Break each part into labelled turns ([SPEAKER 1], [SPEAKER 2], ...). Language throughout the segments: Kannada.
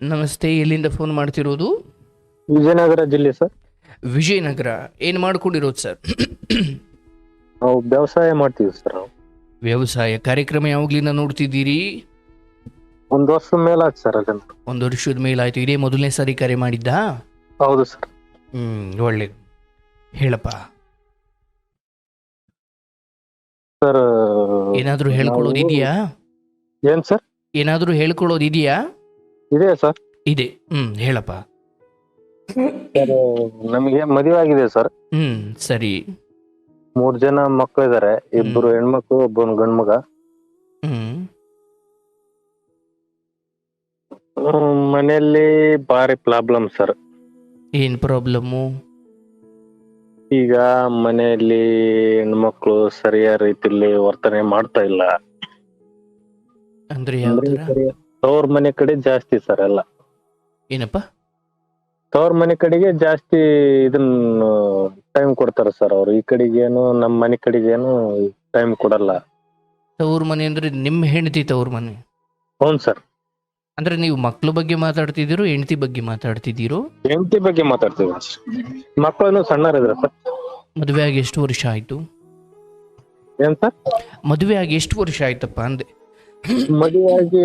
[SPEAKER 1] ನಮಸ್ತೆ ಎಲ್ಲಿಂದ ಫೋನ್ ಮಾಡ್ತಿರೋದು?
[SPEAKER 2] ವಿಜಯನಗರ ಜಿಲ್ಲೆ ಸರ್.
[SPEAKER 1] ವಿಜಯನಗರ. ಏನ್ ಮಾಡ್ಕೊಂಡಿರೋದು ಸರ್?
[SPEAKER 2] ನಾವು ವ್ಯವಸಾಯ ಮಾಡ್ತೀವಿ ಸರ್ ನಾವು.
[SPEAKER 1] ವ್ಯವಸಾಯ ಕಾರ್ಯಕ್ರಮ ಯಾವಾಗ್ಲಿಂದ ನೋಡ್ತಿದ್ದೀರಿ?
[SPEAKER 2] ಒಂದು ವರ್ಷ ಮೇಲಾಯ್ತು ಸರ್ ಅದನ್ನ
[SPEAKER 1] ಒಂದು ವರ್ಷದ ಮೇಲಾಯ್ತು ಇದೇ ಮೊದಲನೇ ಸಾರಿ ಕರೆ ಮಾಡಿದ್ದ?
[SPEAKER 2] ಹೌದು ಸರ್.
[SPEAKER 1] ಹ್ಮ್ ಒಳ್ಳೆ. ಹೇಳಪ್ಪ.
[SPEAKER 2] ಸರ್
[SPEAKER 1] ಏನಾದ್ರೂ ಹೇಳ್ಕೊಳ್ಳೋದು ಇದೆಯಾ
[SPEAKER 2] ಏನ್ ಸರ್?
[SPEAKER 1] ಏನಾದ್ರೂ ಹೇಳ್ಕೊಳ್ಳೋದು ಇದೆಯಾ
[SPEAKER 2] ಇದೆ ಸರ್?
[SPEAKER 1] ಇದೆ. ಹ್ಮ್ ಹೇಳಪ್ಪ.
[SPEAKER 2] ನಮಗೆ ಮದುವೆ ಆಗಿದೆ ಸರ್.
[SPEAKER 1] ಹ್ಮ್ ಸರಿ.
[SPEAKER 2] ಮೂರ್ ಜನ ಮಕ್ಕಳು ಇದಾರೆ ಇಬ್ರು ಹೆಣ್ಮಕ್ಳು ಒಬ್ಬನ್ ಗಂಡ್ ಮಗ.
[SPEAKER 1] ಹ್ಮ್.
[SPEAKER 2] ಮನೆಯಲ್ಲಿ ಭಾರಿ ಪ್ರಾಬ್ಲಮ್ ಸರ್.
[SPEAKER 1] ಏನ್ ಪ್ರಾಬ್ಲಮ್
[SPEAKER 2] ಈಗ ಮನೆಯಲ್ಲಿ ಹೆಣ್ಮಕ್ಳು ಸರಿಯಾದ ರೀತಿಯಲ್ಲಿ ವರ್ತನೆ ಮಾಡ್ತಾ ಇಲ್ಲ.
[SPEAKER 1] ಅಂದ್ರೆ ಯಾವ
[SPEAKER 2] ಅಂದ್ರೆ
[SPEAKER 1] ಥರ?
[SPEAKER 2] ತವ್ರ ಮನೆ ಕಡೆ ಜಾಸ್ತಿ ಸರ್ ಎಲ್ಲ.
[SPEAKER 1] ಏನಪ್ಪ?
[SPEAKER 2] ತವ್ರ ಮನೆ ಕಡೆಗೆ ಜಾಸ್ತಿ ಇದನ್ನ ಟೈಮ್ ಕೊಡ್ತಾರ ಸರ್ ಅವ್ರು. ಈ ಕಡೆಗೆ ಏನು ನಮ್ಮ ಮನೆ ಕಡೆಗೆ ಏನು ಟೈಮ್ ಕೊಡಲ್ಲ.
[SPEAKER 1] ತವ್ರ ಮನೆ ಅಂದ್ರೆ ನಿಮ್ಮ ಹೆಂಡತಿ ತವ್ರ ಮನೆ?
[SPEAKER 2] ಹೌನ್ ಸರ್.
[SPEAKER 1] ಅಂದ್ರೆ ನೀವು ಮಕ್ಳ ಬಗ್ಗೆ ಮಾತಾಡ್ತಿದ್ದೀರೋ ಹೆಂಡತಿ ಬಗ್ಗೆ ಮಾತಾಡ್ತಿದ್ದೀರೋ?
[SPEAKER 2] ಹೆಂಡತಿ ಬಗ್ಗೆ ಮಾತಾಡ್ತೀವಿ ಮಕ್ಕಳನ್ನು ಸಣ್ಣರಿದ್ರ ಸರ್.
[SPEAKER 1] ಮದುವೆ ಆಗಿ ಎಷ್ಟು ವರ್ಷ ಆಯ್ತು?
[SPEAKER 2] ಏನ್ ಸರ್?
[SPEAKER 1] ಮದುವೆ ಆಗಿ ಎಷ್ಟು ವರ್ಷ ಆಯ್ತಪ್ಪ ಅಂದೆ?
[SPEAKER 2] ಮದುವೆ ಆಗಿ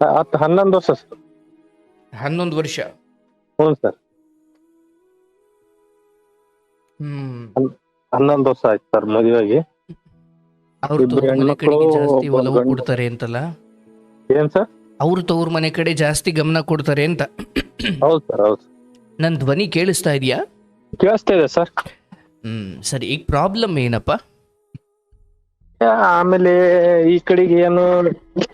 [SPEAKER 2] ಹತ್ತು ಹನ್ನೊಂದು ವರ್ಷ ಸರ್
[SPEAKER 1] ಹನ್ನೊಂದು ವರ್ಷ?
[SPEAKER 2] ಹ್ಞೂ ಸರ್.
[SPEAKER 1] ಹ್ಮ್.
[SPEAKER 2] ಹನ್ನೊಂದು ವರ್ಷ ಆಯ್ತು ಸರ್ ಮದುವೆ ಆಗಿ
[SPEAKER 1] ಅವ್ರ
[SPEAKER 2] ಇಬ್ರು
[SPEAKER 1] ತವ್ರ ಮನೆ
[SPEAKER 2] ಹೆಣ್ಮಕ್ಳು,
[SPEAKER 1] ಕಡೆಗೆ ಜಾಸ್ತಿ
[SPEAKER 2] ಒಬ್ಬ
[SPEAKER 1] ಒಲವು
[SPEAKER 2] ಗಂಡು.
[SPEAKER 1] ಕೊಡ್ತಾರೆ ಅಂತಲ್ಲ?
[SPEAKER 2] ಏನ್ ಸರ್?
[SPEAKER 1] ಅವ್ರ ತವ್ರ ಮನೆ ಕಡೆ ಜಾಸ್ತಿ ಗಮನ ಕೊಡ್ತಾರೆ ಅಂತ.
[SPEAKER 2] ಹೌದು ಸರ್ ಹೌದು
[SPEAKER 1] ನನ್ ಧ್ವನಿ ಕೇಳಿಸ್ತಾ ಇದೆಯಾ?
[SPEAKER 2] ಕೇಳಿಸ್ತಾ ಇದೆ ಸರ್.
[SPEAKER 1] ಹ್ಮ್ ಸರಿ ಈಗ ಪ್ರಾಬ್ಲಮ್ ಏನಪ್ಪ?
[SPEAKER 2] ಆಮೇಲೆ ಈ ಕಡೆಗೆ ಏನು,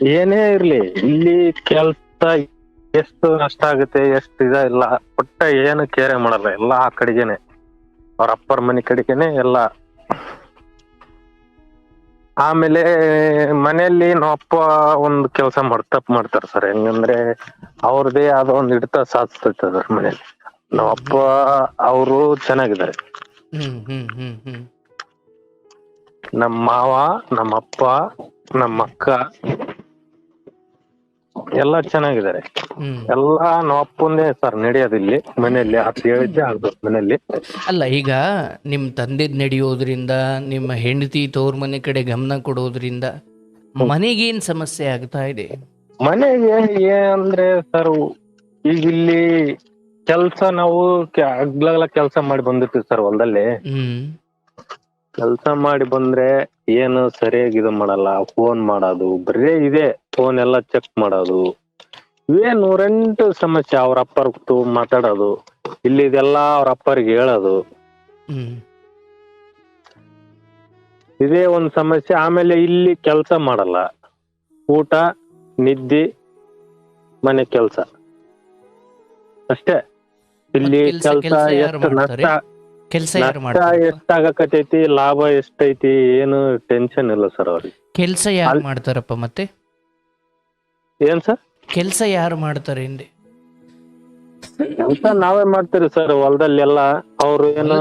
[SPEAKER 2] ಏನೇ ಇರ್ಲಿ, ಇಲ್ಲಿ ಕೆಲ್ಸ ಎಷ್ಟು ನಷ್ಟ ಆಗುತ್ತೆ, ಎಷ್ಟು ಇದ ಇಲ್ಲ, ಒಟ್ಟ ಏನು ಕೇರೆ ಮಾಡಲ್ಲ, ಎಲ್ಲ ಆ ಕಡೆಗೆನೆ. ಅವ್ರ ಅಪ್ಪರ ಮನೆ ಕಡೆಗೆನೆ ಎಲ್ಲ. ಆಮೇಲೆ ಮನೆಯಲ್ಲಿ ನಮ್ಮ ಅಪ್ಪ ಒಂದು ಕೆಲಸ ಮಾಡ್ತಪ್ಪ ಮಾಡ್ತಾರೆ ಸರ್. ಹೆಂಗಂದ್ರೆ ಅವ್ರದೇ ಆದ ಒಂದು ಹಿಡಿತ ಸಾಧಿಸ್ತೈತೆ ಸರ್ ಮನೇಲಿ ನಮ್ಮ ಅಪ್ಪ, ಅವರು ಚೆನ್ನಾಗಿದ್ದಾರೆ. ನಮ್ಮ ಮಾವ ನಮ್ಮ ಅಪ್ಪ ನಮ್ಮ ಅಕ್ಕ ಎಲ್ಲ ಚೆನ್ನಾಗಿದ್ದಾರೆ. ಎಲ್ಲ ನಮ್ಮ ಅಪ್ಪಂದೇ ಸರ್ ನಡೆಯೋದು ಇಲ್ಲಿ ಮನೆಯಲ್ಲಿ ಅದು ಹೇಳಿದ್ದೆ ಆಗ್ಬೇಕು ಮನೆಯಲ್ಲಿ.
[SPEAKER 1] ಅಲ್ಲ ಈಗ ನಿಮ್ಮ ತಂದೆ ನಡೆಯೋದ್ರಿಂದ ನಿಮ್ಮ ಹೆಂಡತಿ ತೋರ್ ಮನೆ ಕಡೆ ಗಮನ ಕೊಡೋದ್ರಿಂದ ಮನೆಗೇನ್ ಸಮಸ್ಯೆ ಆಗ್ತಾ ಇದೆ?
[SPEAKER 2] ಮನೆಗೆ ಏನಂದ್ರೆ ಸರ್ ಈಗ ಇಲ್ಲಿ ಕೆಲಸ ನಾವು ಅಗ್ಲಗಲ ಕೆಲಸ ಮಾಡಿ ಬಂದಿರ್ತೀವಿ ಸರ್ ಹೊಲದಲ್ಲಿ.
[SPEAKER 1] ಹ್ಮ್.
[SPEAKER 2] ಕೆಲಸ ಮಾಡಿ ಬಂದ್ರೆ ಏನು ಸರಿಯಾಗಿ ಇದು ಮಾಡಲ್ಲ ಫೋನ್ ಮಾಡೋದು ಬರೇ ಇದೆ ಫೋನ್ ಎಲ್ಲ ಚೆಕ್ ಮಾಡೋದು. ಇವೇ ನೂರೆಂಟು ಸಮಸ್ಯೆ ಅವ್ರ ಅಪ್ಪರ್ ಕೂತು ಮಾತಾಡೋದು ಇಲ್ಲಿದೆಲ್ಲ ಅವ್ರ ಅಪ್ಪರಿಗೆ ಹೇಳೋದು. ಇದೇ ಒಂದ್ ಸಮಸ್ಯೆ ಆಮೇಲೆ ಇಲ್ಲಿ ಕೆಲಸ ಮಾಡಲ್ಲ. ಊಟ ನಿದ್ದೆ ಮನೆ ಕೆಲಸ. ಅಷ್ಟೇ. ಇಲ್ಲಿ
[SPEAKER 1] ಕೆಲ್ಸ
[SPEAKER 2] ಎಷ್ಟು ನಷ್ಟ
[SPEAKER 1] ಕೆಲಸ ಯಾರು ಮಾಡ್ತಾರೆ
[SPEAKER 2] ಎಷ್ಟಾಗಕತೈತಿ ಲಾಭ ಎಷ್ಟೈತಿ ಏನು ಟೆನ್ಷನ್ ಇಲ್ಲ ಸರ್ ಅವ್ರಿಗೆ.
[SPEAKER 1] ಕೆಲಸ ಯಾರು ಮಾಡ್ತಾರಪ್ಪ ಮತ್ತೆ?
[SPEAKER 2] ಏನ್ ಸರ್
[SPEAKER 1] ಕೆಲಸ ಯಾರು ಮಾಡ್ತಾರೆ ಹಿಂದೆ?
[SPEAKER 2] ಕೆಲಸ ನಾವೇ ಮಾಡ್ತೀರಿ ಸರ್ ಹೊಲದಲ್ಲಿ ಎಲ್ಲ ಅವ್ರು ಏನು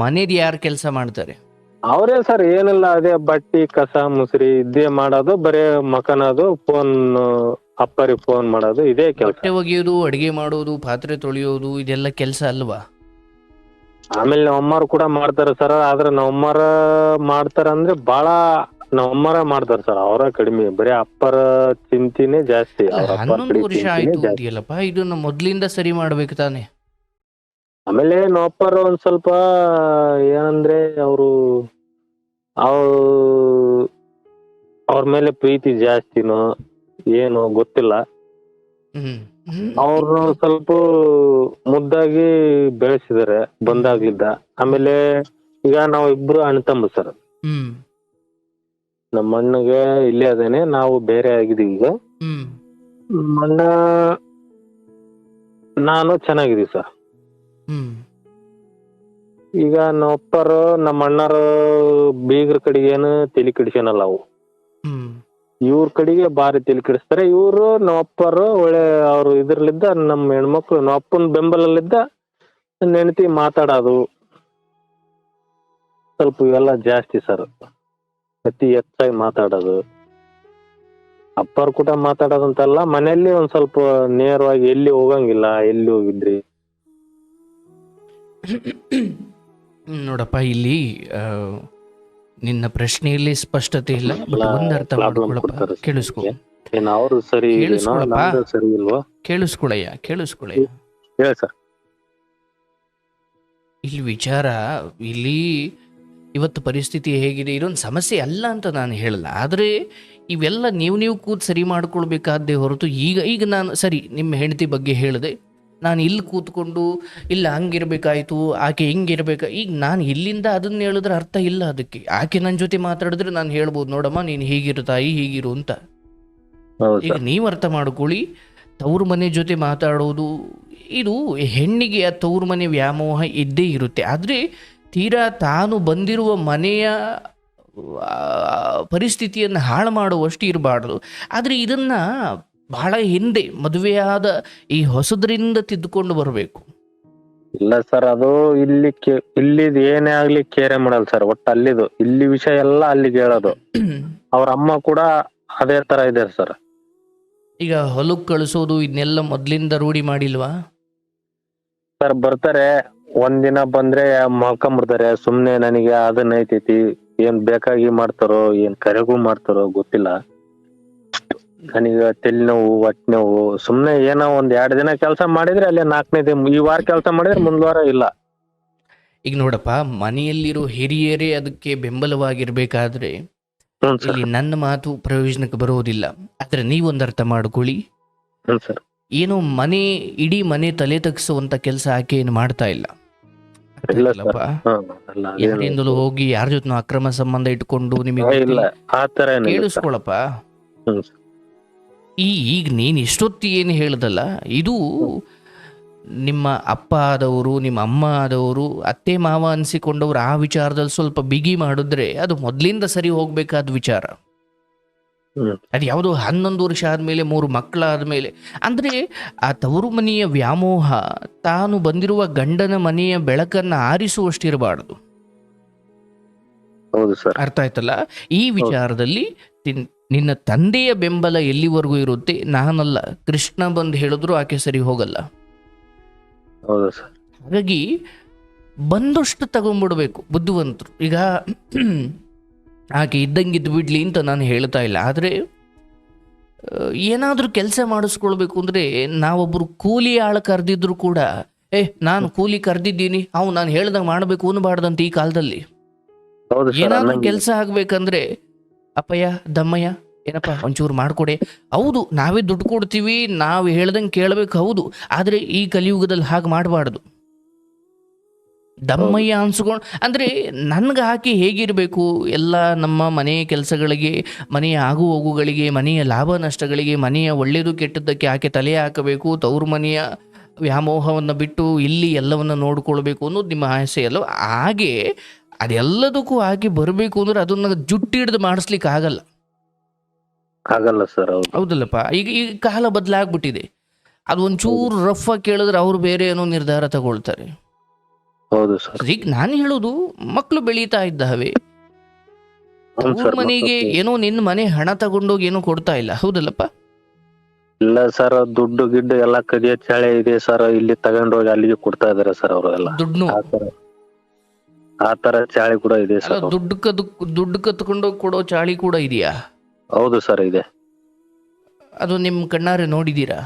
[SPEAKER 1] ಮನೇದ್ ಯಾರು ಕೆಲಸ ಮಾಡ್ತಾರೆ?
[SPEAKER 2] ಅವರೇ ಸರ್ ಏನಿಲ್ಲ ಅದೇ ಬಟ್ಟಿ ಕಸ ಮುಸ್ರಿ ಇದೇ ಮಾಡೋದು ಬರೇ ಮಕನದು ಫೋನ್ ಅಪ್ಪರಿಗೆ ಫೋನ್ ಮಾಡೋದು ಇದೇ ಕೆಲಸ.
[SPEAKER 1] ಒಗೆಯೋದು ಅಡಿಗೆ ಮಾಡೋದು ಪಾತ್ರೆ ತೊಳೆಯೋದು ಇದೆಲ್ಲ ಕೆಲಸ ಅಲ್ವಾ?
[SPEAKER 2] ಆಮೇಲೆ ನಮ್ಮಮ್ಮಾರು ಕೂಡ ಮಾಡ್ತಾರೆ ಸರ್ ಆದ್ರೆ ನಮ್ಮರ ಮಾಡ್ತಾರ ಅಂದ್ರೆ ಬಾಳ ನಮ್ಮರ ಮಾಡ್ತಾರ ಸರ್ ಅವರ ಕಡಿಮೆ ಬರೀ ಅಪ್ಪರ ಚಿಂತಿನೇ ಜಾಸ್ತಿ ಅವ್ರ ಅಪ್ಪರ
[SPEAKER 1] ಹನ್ನೊಂದು
[SPEAKER 2] ಕಡೆ
[SPEAKER 1] ವರ್ಷ
[SPEAKER 2] ಚಿಂತೆನೇ
[SPEAKER 1] ಆಯ್ತು
[SPEAKER 2] ಜಾಸ್ತಿ.
[SPEAKER 1] ಅಂತೀಯಲ್ಲಪ್ಪ ಇದನ್ನ ಮೊದ್ಲಿಂದ ಸರಿ ಮಾಡ್ಬೇಕು ತಾನೆ
[SPEAKER 2] ಆಮೇಲೆ ನಮ್ಮಪ್ಪರ ಒಂದ್ ಸ್ವಲ್ಪ ಏನಂದ್ರೆ ಅವರು ಅವ್ರು ಅವ್ರ ಮೇಲೆ ಪ್ರೀತಿ ಜಾಸ್ತಿನೋ ಏನೋ ಗೊತ್ತಿಲ್ಲ
[SPEAKER 1] ಹ್ಮ್.
[SPEAKER 2] ಅವ್ರು ಸ್ವಲ್ಪ ಮುದ್ದಾಗಿ ಬೆಳೆಸಿದಾರೆ ಬಂದಾಗ್ಲಿದ್ದ ಆಮೇಲೆ ಈಗ ನಾವು ಇಬ್ರು ಅಣ್ಣ ತಮ್ಮ ಸರ್.
[SPEAKER 1] ಹ್ಮ್.
[SPEAKER 2] ನಮ್ಮ ಅಣ್ಣಗೆ ಇಲ್ಲೇ ಅದೇನೆ ನಾವು ಬೇರೆ ಆಗಿದೀವಿ ಈಗ.
[SPEAKER 1] ಹ್ಮ್.
[SPEAKER 2] ನಮ್ಮ ಅಣ್ಣ ನಾನು ಚೆನ್ನಾಗಿದೀವಿ ಸರ್.
[SPEAKER 1] ಹ್ಮ್.
[SPEAKER 2] ಈಗ ನಮ್ಮ ಅಪ್ಪರು ನಮ್ಮ ಅಣ್ಣರು ಬೀಗ್ರ ಕಡೆಗೆ ಏನು ತಲೆ ಕೆಡಿಸ್ಕೊನಲ್ಲ ಅವು. ಇವ್ರ ಕಡೆಗೆ ಬಾರಿ ತಲೆ ಕೆಡಿಸ್ತಾರೆ. ಇವರು ನಮ್ಮ ಅಪ್ಪರು ಒಳ್ಳೆ ಅವ್ರು ಇದ್ರಲ್ಲಿದ್ದ ನಮ್ಮ ಹೆಣ್ಮಕ್ಳು ನಮ್ಮ ಅಪ್ಪನ ಬೆಂಬಲಲ್ಲಿದ್ದ ನನ್ನ ಹೆಂಡತಿ ಮಾತಾಡೋದು. ಸ್ವಲ್ಪ ಇವೆಲ್ಲ ಜಾಸ್ತಿ ಸರ್. ಅತಿ ಹೆಚ್ಚಾಗಿ ಮಾತಾಡೋದು. ಅಪ್ಪರ್ ಕೂಡ ಮಾತಾಡೋದಂತಲ್ಲ ಮನೆಯಲ್ಲಿ ಒಂದ್ ಸ್ವಲ್ಪ ನೇರವಾಗಿ ಎಲ್ಲಿ ಹೋಗಂಗಿಲ್ಲ, ಎಲ್ಲಿ ಹೋಗಿದ್ರಿ?
[SPEAKER 1] ನೋಡಪ್ಪ, ಇಲ್ಲಿ ನಿನ್ನ ಪ್ರಶ್ನೆಯಲ್ಲಿ ಸ್ಪಷ್ಟತೆ ಇಲ್ಲ ಬಟ್ ಒಂದ್ ಅರ್ಥ ಮಾಡ್ಕೊಳಪ್ಪ. ಕೇಳಿಸ್ಕೊ.
[SPEAKER 2] ಅವ್ರು ಸರಿ. ಸರಿ ಇಲ್ವಾ?
[SPEAKER 1] ಕೇಳಿಸ್ಕೊಳಯ್ಯ ಕೇಳಿಸ್ಕೊಳಯ್ಯ.
[SPEAKER 2] ಹೇಳಿ ಸರ್.
[SPEAKER 1] ಇಲ್ಲಿ ವಿಚಾರ ಇಲ್ಲಿ ಇವತ್ತು ಪರಿಸ್ಥಿತಿ ಹೇಗಿದೆ ಇದೊಂದು ಸಮಸ್ಯೆ ಅಲ್ಲ ಅಂತ ನಾನು ಹೇಳಲ್ಲ. ಆದರೆ ಇವೆಲ್ಲ ನೀವು ನೀವು ಕೂತ್ ಸರಿ ಮಾಡ್ಕೊಳ್ಬೇಕಾದ್ದೇ ಹೊರತು ಈಗ ಈಗ ನಾನು ಸರಿ ನಿಮ್ಮ ಹೆಂಡತಿ ಬಗ್ಗೆ ಹೇಳಿದೆ ನಾನು ಇಲ್ಲಿ ಕೂತ್ಕೊಂಡು ಇಲ್ಲ ಹಂಗಿರ್ಬೇಕಾಯ್ತು ಆಕೆ ಹಿಂಗಿರ್ಬೇಕು. ಈಗ ನಾನು ಇಲ್ಲಿಂದ ಅದನ್ನ ಹೇಳಿದ್ರೆ ಅರ್ಥ ಇಲ್ಲ ಅದಕ್ಕೆ. ಆಕೆ ನನ್ನ ಜೊತೆ ಮಾತಾಡಿದ್ರೆ ನಾನು ಹೇಳ್ಬೋದು ನೋಡಮ್ಮ ನೀನು ಹೀಗಿರು ತಾಯಿ ಹೀಗಿರು ಅಂತ. ಈಗ ನೀವು ಅರ್ಥ ಮಾಡ್ಕೊಳ್ಳಿ ತವ್ರ ಮನೆ ಜೊತೆ ಮಾತಾಡೋದು ಇದು ಹೆಣ್ಣಿಗೆ ಆ ತವ್ರ ಮನೆ ವ್ಯಾಮೋಹ ಇದ್ದೇ ಇರುತ್ತೆ. ಆದರೆ ತೀರಾ ತಾನು ಬಂದಿರುವ ಮನೆಯ ಪರಿಸ್ಥಿತಿಯನ್ನು ಹಾಳು ಮಾಡುವಷ್ಟು ಇರಬಾರ್ದು. ಆದರೆ ಇದನ್ನು ಬಹಳ ಹಿಂದೆ ಮದುವೆಯಾದ ಈ ಹೊಸದ್ರಿಂದ ತಿದ್ದುಕೊಂಡು ಬರಬೇಕು.
[SPEAKER 2] ಇಲ್ಲ ಸರ್ ಅದು ಇಲ್ಲಿ ಇಲ್ಲಿದ್ ಏನೇ ಆಗ್ಲಿ ಕೇರೆ ಮಾಡಲ್ಲ ಸರ್ ಒಟ್ಟು ಅಲ್ಲಿದು. ಇಲ್ಲಿ ವಿಷಯ ಎಲ್ಲ ಅಲ್ಲಿ ಹೇಳೋದು. ಅವ್ರ ಅಮ್ಮ ಕೂಡ ಅದೇ ತರ ಇದೆ ಸರ್.
[SPEAKER 1] ಈಗ ಹೊಲಕ್ ಕಳಿಸೋದು ಇದನ್ನೆಲ್ಲ ಮೊದ್ಲಿಂದ ರೂಢಿ ಮಾಡಿಲ್ವಾ?
[SPEAKER 2] ಸರ್ ಬರ್ತಾರೆ. ಒಂದಿನ ಬಂದ್ರೆ ಮಲ್ಕೊಂಡ್ಬಿಡ್ತಾರೆ ಸುಮ್ನೆ ನನಗೆ ಅದನ್ನ ಐತೈತಿ ಏನ್ ಬೇಕಾಗಿ ಮಾಡ್ತಾರೋ ಏನ್ ಕರೆಗೂ ಮಾಡ್ತಾರೋ ಗೊತ್ತಿಲ್ಲ. ನನಗೆ ತಲೆ ನೋವು ಹೊಟ್ಟೆ ನೋವು ಸುಮ್ನೆ ಏನೋ ಒಂದ್ ಎರಡ್ ದಿನ ಕೆಲಸ ಮಾಡಿದ್ರೆ ಅಲ್ಲೇ ನಾಲ್ಕನೇ ದಿನ ಈ ವಾರ ಕೆಲಸ ಮಾಡಿದ್ರೆ ಮುಂದ್ವಾರ ಇಲ್ಲ.
[SPEAKER 1] ಈಗ ನೋಡಪ್ಪ ಮನೆಯಲ್ಲಿರೋ ಹಿರಿಯರೇ ಅದಕ್ಕೆ ಬೆಂಬಲವಾಗಿರ್ಬೇಕಾದ್ರೆ
[SPEAKER 2] ಸರ್.
[SPEAKER 1] ಇಲ್ಲಿ ನನ್ನ ಮಾತು ಪ್ರಯೋಜನಕ್ಕೆ ಬರೋದಿಲ್ಲ. ಆದ್ರೆ ನೀವೊಂದು ಅರ್ಥ ಮಾಡ್ಕೊಳ್ಳಿ.
[SPEAKER 2] ಸರ್.
[SPEAKER 1] ಏನು ಮನೆ ಇಡೀ ಮನೆ ತಲೆ ತಗ್ಸುವಂತ ಕೆಲಸ ಆಕೆ ಏನು ಮಾಡ್ತಾ ಇಲ್ಲ? ಅರ್ಥ
[SPEAKER 2] ಇಲ್ಲ
[SPEAKER 1] ಆಯ್ತಲ್ಲಪ್ಪ?
[SPEAKER 2] ಹ್ಮ್ ಅಲ್ಲ ಅದೇನು-
[SPEAKER 1] ಯಾರಿಂದಲೂ ಹೋಗಿ ಯಾರ ಜೊತೆ ಅಕ್ರಮ ಸಂಬಂಧ ಇಟ್ಕೊಂಡು ನಿಮಗೆ
[SPEAKER 2] ಏ, ಇಲ್ಲ
[SPEAKER 1] ಗೊತ್ತಿಲ್ಲ.
[SPEAKER 2] ಆ ತರ ಏನಿಲ್ಲ ಸರ್.
[SPEAKER 1] ಕೇಳಿಸ್ಕೊಳಪ್ಪ.
[SPEAKER 2] ಹ್ಮ್ ಸರ್.
[SPEAKER 1] ಈ ಈಗ ನೀನು ಇಷ್ಟೊತ್ತಿ ಏನು ಹೇಳ್ದಲ್ಲ ಇದು ನಿಮ್ಮ ಅಪ್ಪ ಆದವರು ನಿಮ್ಮ ಅಮ್ಮ ಆದವರು ಅತ್ತೆ ಮಾವ ಅನಿಸಿಕೊಂಡವರು ಆ ವಿಚಾರದಲ್ಲಿ ಸ್ವಲ್ಪ ಬಿಗಿ ಮಾಡಿದ್ರೆ ಅದು ಮೊದಲಿಂದ ಸರಿ ಹೋಗಬೇಕಾದ ವಿಚಾರ. ಅದು ಯಾವುದೋ ಹನ್ನೊಂದು ವರ್ಷ ಆದಮೇಲೆ ಮೂರು ಮಕ್ಕಳಾದ್ಮೇಲೆ ಅಂದರೆ ಆ ತವರು ಮನೆಯ ವ್ಯಾಮೋಹ ತಾನು ಬಂದಿರುವ ಗಂಡನ ಮನೆಯ ಬೆಳಕನ್ನು ಆರಿಸುವಷ್ಟಿರಬಾರದು. ಅರ್ಥ ಆಯ್ತಲ್ಲ? ಈ ವಿಚಾರದಲ್ಲಿ ತಿನ್- ನಿನ್ನ ತಂದೆಯ ಬೆಂಬಲ ಎಲ್ಲಿವರೆಗೂ ಇರುತ್ತೆ? ನಾನಲ್ಲ. ಕೃಷ್ಣ ಬಂದು ಹೇಳಿದ್ರು ಆಕೆ ಸರಿ ಹೋಗಲ್ಲ. ಹಾಗಾಗಿ ಬಂದಷ್ಟು ತಗೊಂಡ್ಬಿಡ್ಬೇಕು ಬುದ್ಧಿವಂತರು. ಈಗ ಆಕೆ ಇದ್ದಂಗಿದ್ದು ಬಿಡ್ಲಿ ಅಂತ ನಾನು ಹೇಳ್ತಾ ಇಲ್ಲ. ಆದರೆ ಏನಾದರೂ ಕೆಲಸ ಮಾಡಿಸ್ಕೊಳ್ಬೇಕು ಅಂದರೆ ನಾವೊಬ್ಬರು ಕೂಲಿ ಆಳು ಕರೆದಿದ್ರು ಕೂಡ ಏ ನಾನು ಕೂಲಿ ಕರೆದಿದ್ದೀನಿ ಅವು ನಾನು ಹೇಳ್ದಂಗೆ ಮಾಡಬೇಕು ಅನ್ಬಾರ್ದಂತ ಈ ಕಾಲದಲ್ಲಿ. ಏನಾದ್ರೂ. ಕೆಲಸ ಆಗ್ಬೇಕಂದ್ರೆ ಅಪ್ಪಯ್ಯ, ದಮ್ಮಯ್ಯ, ಏನಪ್ಪ ಒಂಚೂರು ಮಾಡಿಕೊಡೆ. ಹೌದು, ನಾವೇ ದುಡ್ಡು ಕೊಡ್ತೀವಿ, ನಾವು ಹೇಳ್ದಂಗೆ ಕೇಳಬೇಕು, ಹೌದು. ಆದರೆ ಈ ಕಲಿಯುಗದಲ್ಲಿ ಹಾಗೆ ಮಾಡಬಾರ್ದು. ದಮ್ಮಯ್ಯ ಅನ್ಸ್ಕೊಂಡು, ಅಂದರೆ ನನ್ಗೆ ಹಾಕಿ ಹೇಗಿರಬೇಕು? ಎಲ್ಲ ನಮ್ಮ ಮನೆ ಕೆಲಸಗಳಿಗೆ, ಮನೆಯ ಆಗು ಹೋಗುಗಳಿಗೆ, ಮನೆಯ ಲಾಭ ನಷ್ಟಗಳಿಗೆ, ಮನೆಯ ಒಳ್ಳೆಯದು ಕೆಟ್ಟದ್ದಕ್ಕೆ ಆಕೆ ತಲೆ ಹಾಕಬೇಕು, ತವ್ರ ಮನೆಯ ವ್ಯಾಮೋಹವನ್ನು ಬಿಟ್ಟು ಇಲ್ಲಿ ಎಲ್ಲವನ್ನು ನೋಡಿಕೊಳ್ಬೇಕು ಅನ್ನೋದು ನಿಮ್ಮ ಆಸೆ ಅಲ್ಲ ಹಾಗೆ ಅದೆಲ್ಲದಕ್ಕೂ ಆಗಿ ಬರಬೇಕು ಅಂದ್ರೆ ಅದನ್ನ ಜುಟ್ಟಿ ಹಿಡಿದು ಮಾಡಿಸ್ಲಿಕ್ಕೆ ಆಗಲ್ಲ.
[SPEAKER 2] ಆಗಲ್ಲ ಸರ್ ಹೌದು.
[SPEAKER 1] ಹೌದಲ್ಲಪ್ಪ? ಈಗ ಈಗ ಕಾಲ ಬದಲಾಗ್ಬಿಟ್ಟಿದೆ. ಅದು ಒಂಚೂರು ರಫ್ ಆಗಿ ಕೇಳಿದ್ರೆ ಅವ್ರು ಬೇರೆ ಏನೋ ನಿರ್ಧಾರ ತಗೊಳ್ತಾರೆ.
[SPEAKER 2] ಹೌದು ಸರ್.
[SPEAKER 1] ಈಗ ನಾನು ಹೇಳೋದು ಮಕ್ಕಳು ಬೆಳೀತಾ ಇದ್ದಾವೆ ಮನೆಗೆ ಏನೋ ನಿನ್ನ ಮನೆ ಹಣ ತಗೊಂಡೋಗಿ ಏನೋ ಕೊಡ್ತಾ ಇಲ್ಲ ಹೌದಲ್ಲಪ್ಪ?
[SPEAKER 2] ಇಲ್ಲ ಸರ್ ದುಡ್ಡು ಗಿಡ್ಡು ಎಲ್ಲ ಕದಿಯ ಚಾಳೆ ಇದೆ ಸರ್ ಇಲ್ಲಿ ತಗೊಂಡೋಗಿ ಅಲ್ಲಿಗೆ ಕೊಡ್ತಾ ಇದಾರೆ ಸರ್ ಅವರು ಎಲ್ಲ.
[SPEAKER 1] ದುಡ್ಡು
[SPEAKER 2] ಆ ತರ ಚಾಳಿ ಕೂಡ ಇದೆ ಸರ್
[SPEAKER 1] ದುಡ್ಡು ಕದ್ ದುಡ್ಡು ಕತ್ಕೊಂಡು ಕೊಡೋ ಚಾಳಿ ಕೂಡ ಇದೆಯಾ?
[SPEAKER 2] ಹೌದು ಸರ್ ಇದೆ.
[SPEAKER 1] ಅದು ನಿಮ್ ಕಣ್ಣಾರೆ ನೋಡಿದೀರಾ?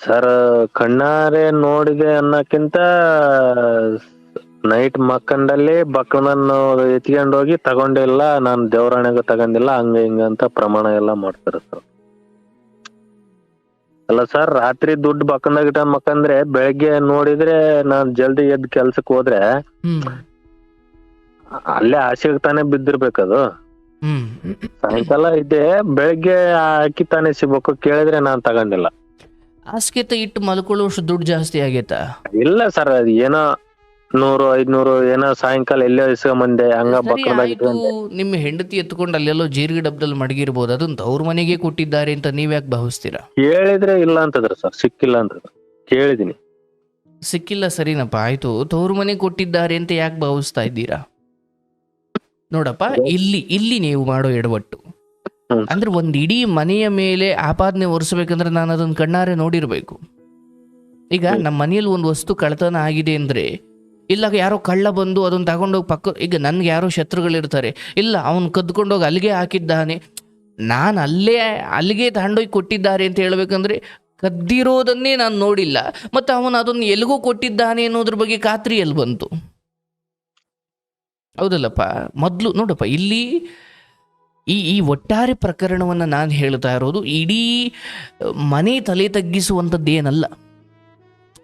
[SPEAKER 2] ಸರ್ ಕಣ್ಣಾರೆ ನೋಡಿದೆ ಅನ್ನಕ್ಕಿಂತ ನೈಟ್ ಮಕ್ಕಂಡಲ್ಲಿ ಬಕ್ಕನನ್ನು ಎತ್ಕೊಂಡೋಗಿ ತಗೊಂಡಿಲ್ಲ ನಾನು ದೇವರಾಣೆಗೂ ತಗೊಂಡಿಲ್ಲ ಹಂಗ ಹಿಂಗ ಅಂತ ಪ್ರಮಾಣ ಎಲ್ಲ ಮಾಡ್ತಾರೆ ಸರ್. ಅಲ್ಲ ಸರ್ ರಾತ್ರಿ ದುಡ್ಡು ಬಕ್ಕಂದಾಗ ಇಟ್ಟ ಮಕ್ಕಂದ್ರೆ ಬೆಳಗ್ಗೆ ನೋಡಿದ್ರೆ ನಾನ್ ಜಲ್ದಿ ಎದ್ದು ಕೆಲ್ಸಕ್ಕೆ ಹೋದ್ರೆ
[SPEAKER 1] ಹ್ಮ್.
[SPEAKER 2] ಅಲ್ಲೇ ಆಸೆಗೆ ತಾನೇ ಬಿದ್ದಿರ್ಬೇಕದು
[SPEAKER 1] ಹ್ಮ್.
[SPEAKER 2] ಸಾಯಂಕಾಲ ಇದೆ ಬೆಳಗ್ಗೆ ಅಕ್ಕಿ ತಾನೇ ಸಿಗ್ಬೇಕು ಕೇಳಿದ್ರೆ ನಾನ್ ತಗೊಂಡಿಲ್ಲ.
[SPEAKER 1] ಹಾಸಿಗೆ ಇಟ್ಟು ಮಲ್ಕೊಳ್ಳೋಷ್ಟು ದುಡ್ಡು ಜಾಸ್ತಿ ಆಗೈತಾ?
[SPEAKER 2] ಇಲ್ಲ ಸರ್ ಅದ್ ಏನೋ ನೂರು ಐದ್ನೂರು ಏನೋ ಸಾಯಂಕಾಲ ಎಲ್ಲೋ ಇಸ್ಕೊಂಬಂದೆ ಹಂಗ
[SPEAKER 1] ಸರಿ
[SPEAKER 2] ಬಕ್ಕದಾಗ
[SPEAKER 1] ಆಯ್ತು. ನಿಮ್ಮ ಹೆಂಡತಿ ಎತ್ಕೊಂಡು ಅಲ್ಲೆಲ್ಲೋ ಜೀರಿಗೆ ಡಬ್ಬದಲ್ಲಿ ಮಡಗಿರ್ಬೋದು. ಅದನ್ನ ಅವ್ರ ಮನೆಗೆ ಕೊಟ್ಟಿದ್ದಾರೆ ಅಂತ ನೀವ್ಯಾಕೆ ಭಾವಿಸ್ತೀರಾ?
[SPEAKER 2] ಹೇಳಿದ್ರೆ ಇಲ್ಲ ಅಂತದ್ರ ಸರ್ ಸಿಕ್ಕಿಲ್ಲ ಅಂತ ಕೇಳಿದೀನಿ.
[SPEAKER 1] ಸಿಕ್ಕಿಲ್ಲ ಸರಿನಪ್ಪ ಆಯ್ತು. ತವ್ರ ಮನೆ ಕೊಟ್ಟಿದ್ದಾರೆ ಅಂತ ಯಾಕೆ ಭಾವಿಸ್ತಾ ಇದ್ದೀರಾ? ನೋಡಪ್ಪ ಇಲ್ಲಿ ಇಲ್ಲಿ ನೀವು ಮಾಡೋ ಎಡವಟ್ಟು.
[SPEAKER 2] ಹ್ಮ್.
[SPEAKER 1] ಅಂದ್ರೆ ಒಂದ್ ಇಡೀ ಮನೆಯ ಮೇಲೆ ಆಪಾದನೆ ಹೊರಿಸ್ಬೇಕಂದ್ರೆ ನಾನು ಅದನ್ನ ಕಣ್ಣಾರೆ ನೋಡಿರ್ಬೇಕು. ಈಗ ನಮ್ಮ ಮನೆಯಲ್ಲಿ ಒಂದು ವಸ್ತು ಕಳ್ತನ ಆಗಿದೆ ಅಂದ್ರೆ ಇಲ್ಲ ಯಾರೋ ಕಳ್ಳ ಬಂದು ಅದನ್ನ ತಗೊಂಡೋಗಿ ಪಕ್ಕ, ಈಗ ನನ್ಗೆ ಯಾರೋ ಶತ್ರುಗಳಿರ್ತಾರೆ. ಇಲ್ಲ, ಅವನು ಕದ್ಕೊಂಡೋಗಿ ಅಲ್ಲಿಗೆ ಹಾಕಿದ್ದಾನೆ. ನಾನು ಅಲ್ಲೇ, ಅಲ್ಲಿಗೆ ತಗೊಂಡೋಗಿ ಕೊಟ್ಟಿದ್ದಾರೆ ಅಂತ ಹೇಳ್ಬೇಕಂದ್ರೆ ಕದ್ದಿರೋದನ್ನೇ ನಾನು ನೋಡಿಲ್ಲ. ಮತ್ತು ಅವನು ಅದನ್ನು ಎಲ್ಲಿಗೂ ಕೊಟ್ಟಿದ್ದಾನೆ ಅನ್ನೋದ್ರ ಬಗ್ಗೆ ಖಾತ್ರಿ ಎಲ್ಲಿ ಬಂತು. ಹೌದಲ್ಲಪ್ಪ? ಮೊದಲು, ನೋಡಪ್ಪ, ಇಲ್ಲಿ ಈ ಈ ಒಟ್ಟಾರೆ ಪ್ರಕರಣವನ್ನು ನಾನು ಹೇಳ್ತಾ ಇರೋದು, ಇಡೀ ಮನೆ ತಲೆ ತಗ್ಗಿಸುವಂಥದ್ದೇನಲ್ಲ.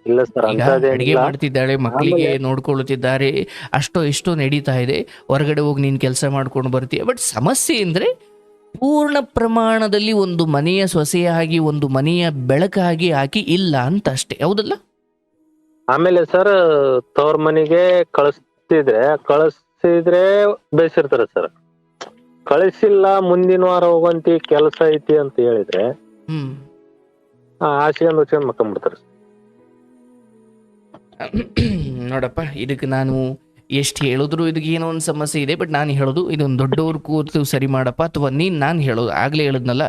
[SPEAKER 2] ಇಲ್ಲ ಸರ್
[SPEAKER 1] ಈಗ ಅಡಿಗೆ ಮಾಡ್ತಿದ್ದಾಳೆ ಮಕ್ಕಳಿಗೆ ನೋಡ್ಕೊಳ್ಳುತ್ತಿದ್ದಾರೆ ಅಷ್ಟೋ ಇಷ್ಟೋ ನಡೀತಾ ಇದೆ. ಹೊರಗಡೆ ಹೋಗಿ ನೀನ್ ಕೆಲಸ ಮಾಡ್ಕೊಂಡು ಬರ್ತೀಯ. ಬಟ್ ಸಮಸ್ಯೆ ಅಂದ್ರೆ ಪೂರ್ಣ ಪ್ರಮಾಣದಲ್ಲಿ ಒಂದು ಮನೆಯ ಸೊಸೆಯಾಗಿ ಒಂದು ಮನೆಯ ಬೆಳಕಾಗಿ ಹಾಕಿ ಇಲ್ಲ ಅಂತ ಅಷ್ಟೇ. ಹೌದಲ್ಲ?
[SPEAKER 2] ಆಮೇಲೆ ಸರ್ ತವ್ರ ಮನೆಗೆ ಕಳಿಸ್ತಿದ್ರೆ ಕಳಿಸಿದ್ರೆ ಬೇಸಿರ್ತಾರೆ ಸರ್. ಕಳಿಸಿಲ್ಲ ಮುಂದಿನ ವಾರ ಹೋಗಂತಿ ಕೆಲಸ ಐತಿ ಅಂತ ಹೇಳಿದ್ರೆ
[SPEAKER 1] ಹ್ಮ್.
[SPEAKER 2] ಆ, ಮಕ್ಕಂಬಿಡ್ತಾರೆ ಸರ್.
[SPEAKER 1] ನೋಡಪ್ಪ, ಇದಕ್ಕೆ ನಾನು ಎಷ್ಟು ಹೇಳಿದ್ರು ಇದಕ್ಕೆ ಏನೋ ಒಂದು ಸಮಸ್ಯೆ ಇದೆ ಬಟ್ ನಾನು ಹೇಳೋದು ಇದೊಂದು ದೊಡ್ಡವ್ರ ಕೂತು ಸರಿ ಮಾಡಪ್ಪ, ಅಥವಾ ನೀನು ನಾನು ಹೇಳೋದು, ಆಗಲೇ ಹೇಳಿದ್ನಲ್ಲ,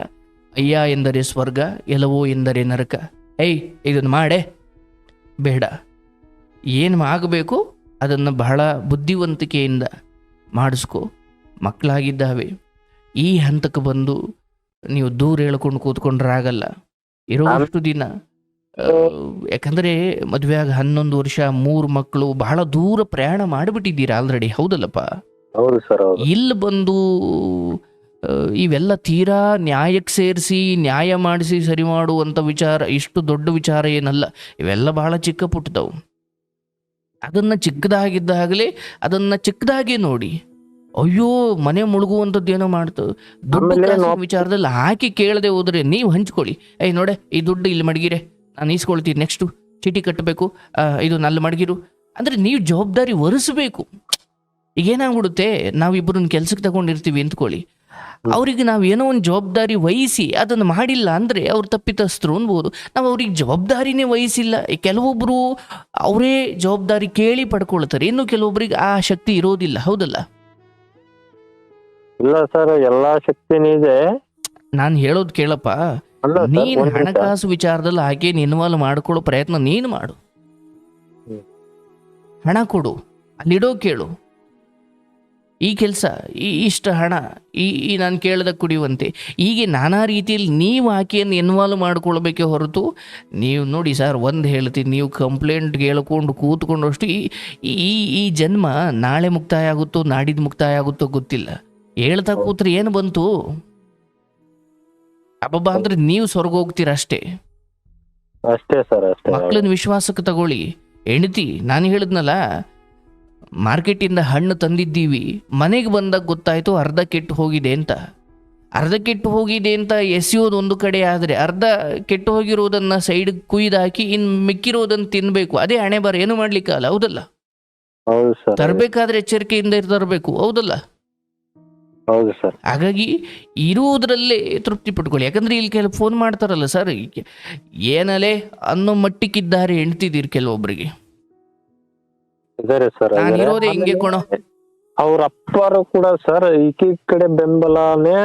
[SPEAKER 1] ಅಯ್ಯ ಎಂದರೆ ಸ್ವರ್ಗ, ಎಲ್ಲವೋ ಎಂದರೆ ನರಕ. ಏಯ್, ಇದನ್ನು ಮಾಡೆ. ಬೇಡ. ಏನು ಆಗಬೇಕು, ಅದನ್ನು ಬಹಳ ಬುದ್ಧಿವಂತಿಕೆಯಿಂದ ಮಾಡಿಸ್ಕೊ. ಮಕ್ಕಳಾಗಿದ್ದಾವೆ. ಈ ಹಂತಕ್ಕೆ ಬಂದು ನೀವು ದೂರ ಹೇಳ್ಕೊಂಡು ಕೂತ್ಕೊಂಡ್ರೆ ಆಗಲ್ಲ ಇರೋಷ್ಟು ದಿನ ಯಾಕಂದ್ರೆ ಮದುವೆ ಆಗ ಹನ್ನೊಂದು ವರ್ಷ ಮೂರು ಮಕ್ಕಳು ಬಹಳ ದೂರ ಪ್ರಯಾಣ ಮಾಡಿಬಿಟ್ಟಿದ್ದೀರಾ ಆಲ್ರೆಡಿ ಹೌದಲ್ಲಪ್ಪ?
[SPEAKER 2] ಹೌದು ಸರ್ ಹೌದು.
[SPEAKER 1] ಇಲ್ಲಿ ಬಂದು ಇವೆಲ್ಲ ತೀರಾ ನ್ಯಾಯಕ್ಕೆ ಸೇರಿಸಿ ನ್ಯಾಯ ಮಾಡಿಸಿ ಸರಿ ಮಾಡುವಂಥ ವಿಚಾರ ಇಷ್ಟು ದೊಡ್ಡ ವಿಚಾರ ಏನಲ್ಲ ಇವೆಲ್ಲ ಬಹಳ ಚಿಕ್ಕ ಪುಟ್ಟದವು ಅದನ್ನ ಚಿಕ್ಕದಾಗಿದ್ದಾಗಲೇ ಅದನ್ನ ಚಿಕ್ಕದಾಗೆ ನೋಡಿ. ಅಯ್ಯೋ ಮನೆ ಮುಳುಗುವಂಥದ್ದು ಏನೋ ಮಾಡ್ತು. ದುಡ್ಡು ವಿಚಾರದಲ್ಲಿ ಹಾಕಿ ಕೇಳದೆ ಹೋದ್ರೆ ನೀವು ಹಂಚ್ಕೊಳ್ಳಿ. ಏಯ್ ನೋಡೆ ಈ ದುಡ್ಡು ಇಲ್ಲಿ ಮಡಗಿರೆ. ನಾನು ಈಸ್ಕೊಳ್ತೀನಿ. ನೆಕ್ಸ್ಟು ಚೀಟಿ ಕಟ್ಟಬೇಕು. ಇದು ನಲ್ಲಿ ಮಡಗಿರು. ಅಂದರೆ ನೀವು ಜವಾಬ್ದಾರಿ ಒರೆಸಬೇಕು ಈಗ ಏನಾಗ್ಬಿಡುತ್ತೆ ನಾವಿಬ್ಬರನ್ನ ಕೆಲಸಕ್ಕೆ ತಗೊಂಡಿರ್ತೀವಿ ಅಂದ್ಕೊಳ್ಳಿ ಅವ್ರಿಗೆ ನಾವು ಏನೋ ಒಂದು ಜವಾಬ್ದಾರಿ ವಹಿಸಿ ಅದನ್ನು ಮಾಡಿಲ್ಲ ಅಂದರೆ ಅವ್ರು ತಪ್ಪಿತಸ್ಥರು ಅನ್ಬೋದು. ನಾವು ಅವ್ರಿಗೆ ಜವಾಬ್ದಾರಿನೇ ವಹಿಸಿಲ್ಲ. ಕೆಲವೊಬ್ಬರು ಅವರೇ ಜವಾಬ್ದಾರಿ ಕೇಳಿ ಪಡ್ಕೊಳ್ತಾರೆ. ಇನ್ನು ಕೆಲವೊಬ್ಬರಿಗೆ ಆ ಶಕ್ತಿ ಇರೋದಿಲ್ಲ. ಹೌದಲ್ಲ?
[SPEAKER 2] ಇಲ್ಲ ಸರ್ ಎಲ್ಲಾ ಶಕ್ತಿನೂ ಇದೆ.
[SPEAKER 1] ನಾನು ಹೇಳೋದು ಕೇಳಪ್ಪ. ನೀನು. ಹಣಕಾಸು ವಿಚಾರದಲ್ಲಿ ಹಾಗೆ ಇನ್ವಾಲ್ವ್ ಮಾಡ್ಕೊಳ್ಳೋ ಪ್ರಯತ್ನ ನೀನು ಮಾಡು. ಹಣ ಕೊಡು ಅಲ್ಲಿಡೋ ಕೇಳು. ಈ ಕೆಲಸ ಈ ಇಷ್ಟ ಹಣ ಈ ಈ ನಾನು ಕೇಳದ ಕುಡಿಯುವಂತೆ ಹೀಗೆ ನಾನಾ ರೀತಿಯಲ್ಲಿ ನೀವು ಆಕೆಯನ್ನು ಇನ್ವಾಲ್ವ್ ಮಾಡ್ಕೊಳ್ಬೇಕೇ ಹೊರತು ನೀವು ನೋಡಿ ಸರ್ ಒಂದು ಹೇಳ್ತೀನಿ ನೀವು ಕಂಪ್ಲೇಂಟ್ ಕೇಳ್ಕೊಂಡು ಕೂತ್ಕೊಂಡಷ್ಟು ಈ ಈ ಈ ಜನ್ಮ ನಾಳೆ ಮುಕ್ತಾಯ ಆಗುತ್ತೋ ನಾಡಿದ್ದು ಮುಕ್ತಾಯ ಆಗುತ್ತೋ ಗೊತ್ತಿಲ್ಲ. ಹೇಳ್ತಾ ಕೂತ್ರೆ ಏನು ಬಂತು? ಅಬ್ಬಬ್ಬ ಅಂದ್ರೆ ನೀವು ಸ್ವರ್ಗ ಹೋಗ್ತೀರ ಅಷ್ಟೇ.
[SPEAKER 2] ಅಷ್ಟೇ ಸರ್ ಅಷ್ಟೇ.
[SPEAKER 1] ಮಕ್ಕಳನ್ನ ವಿಶ್ವಾಸಕ್ಕೆ ತಗೊಳ್ಳಿ. ಹೆಂಡತಿ ನಾನು ಹೇಳಿದ್ನಲ್ಲ ಮಾರ್ಕೆಟಿಂದ ಹಣ್ಣು ತಂದಿದ್ದೀವಿ ಮನೆಗೆ ಬಂದಾಗ ಗೊತ್ತಾಯ್ತು ಅರ್ಧ ಕೆಟ್ಟು ಹೋಗಿದೆ ಅಂತ. ಅರ್ಧ ಕೆಟ್ಟು ಹೋಗಿದೆ ಅಂತ ಎಸೆಯೋದು ಒಂದು ಕಡೆ ಆದರೆ ಅರ್ಧ ಕೆಟ್ಟು ಹೋಗಿರೋದನ್ನ ಸೈಡ್ ಕುಯ್ದಾಕಿ ಇನ್ ಮಿಕ್ಕಿರೋದನ್ನ ತಿನ್ಬೇಕು. ಅದೇ ಹಣೆ ಬರ ಏನು ಮಾಡ್ಲಿಕ್ಕಲ್ಲ ಹೌದಲ್ಲ? ತರಬೇಕಾದ್ರೆ ಎಚ್ಚರಿಕೆಯಿಂದ ತರಬೇಕು ಹೌದಲ್ಲ?
[SPEAKER 2] ಹೌದು ಸರ್.
[SPEAKER 1] ಹಾಗಾಗಿ ಇರುವುದರಲ್ಲೇ ತೃಪ್ತಿ ಪಟ್ಕೊಳ್ಳಿ. ಯಾಕಂದ್ರೆ ಇಲ್ಲಿ ಕೆಲವು ಫೋನ್ ಮಾಡ್ತಾರಲ್ಲ ಸರ್ ಏನಲೆ ಅನ್ನೋ ಮಟ್ಟಿಕ್ಕಿದ್ದಾರೆ ಹೆಣ್ತಿದ್ದೀರಿ ಕೆಲವೊಬ್ಬರಿಗೆ ಹಿಂಗೆ ಕೊಣ.
[SPEAKER 2] ಅವ್ರ ಅಪ್ಪರು ಕೂಡ ಸರ್ ಈಕಿ ಕಡೆ ಬೆಂಬಲನೇ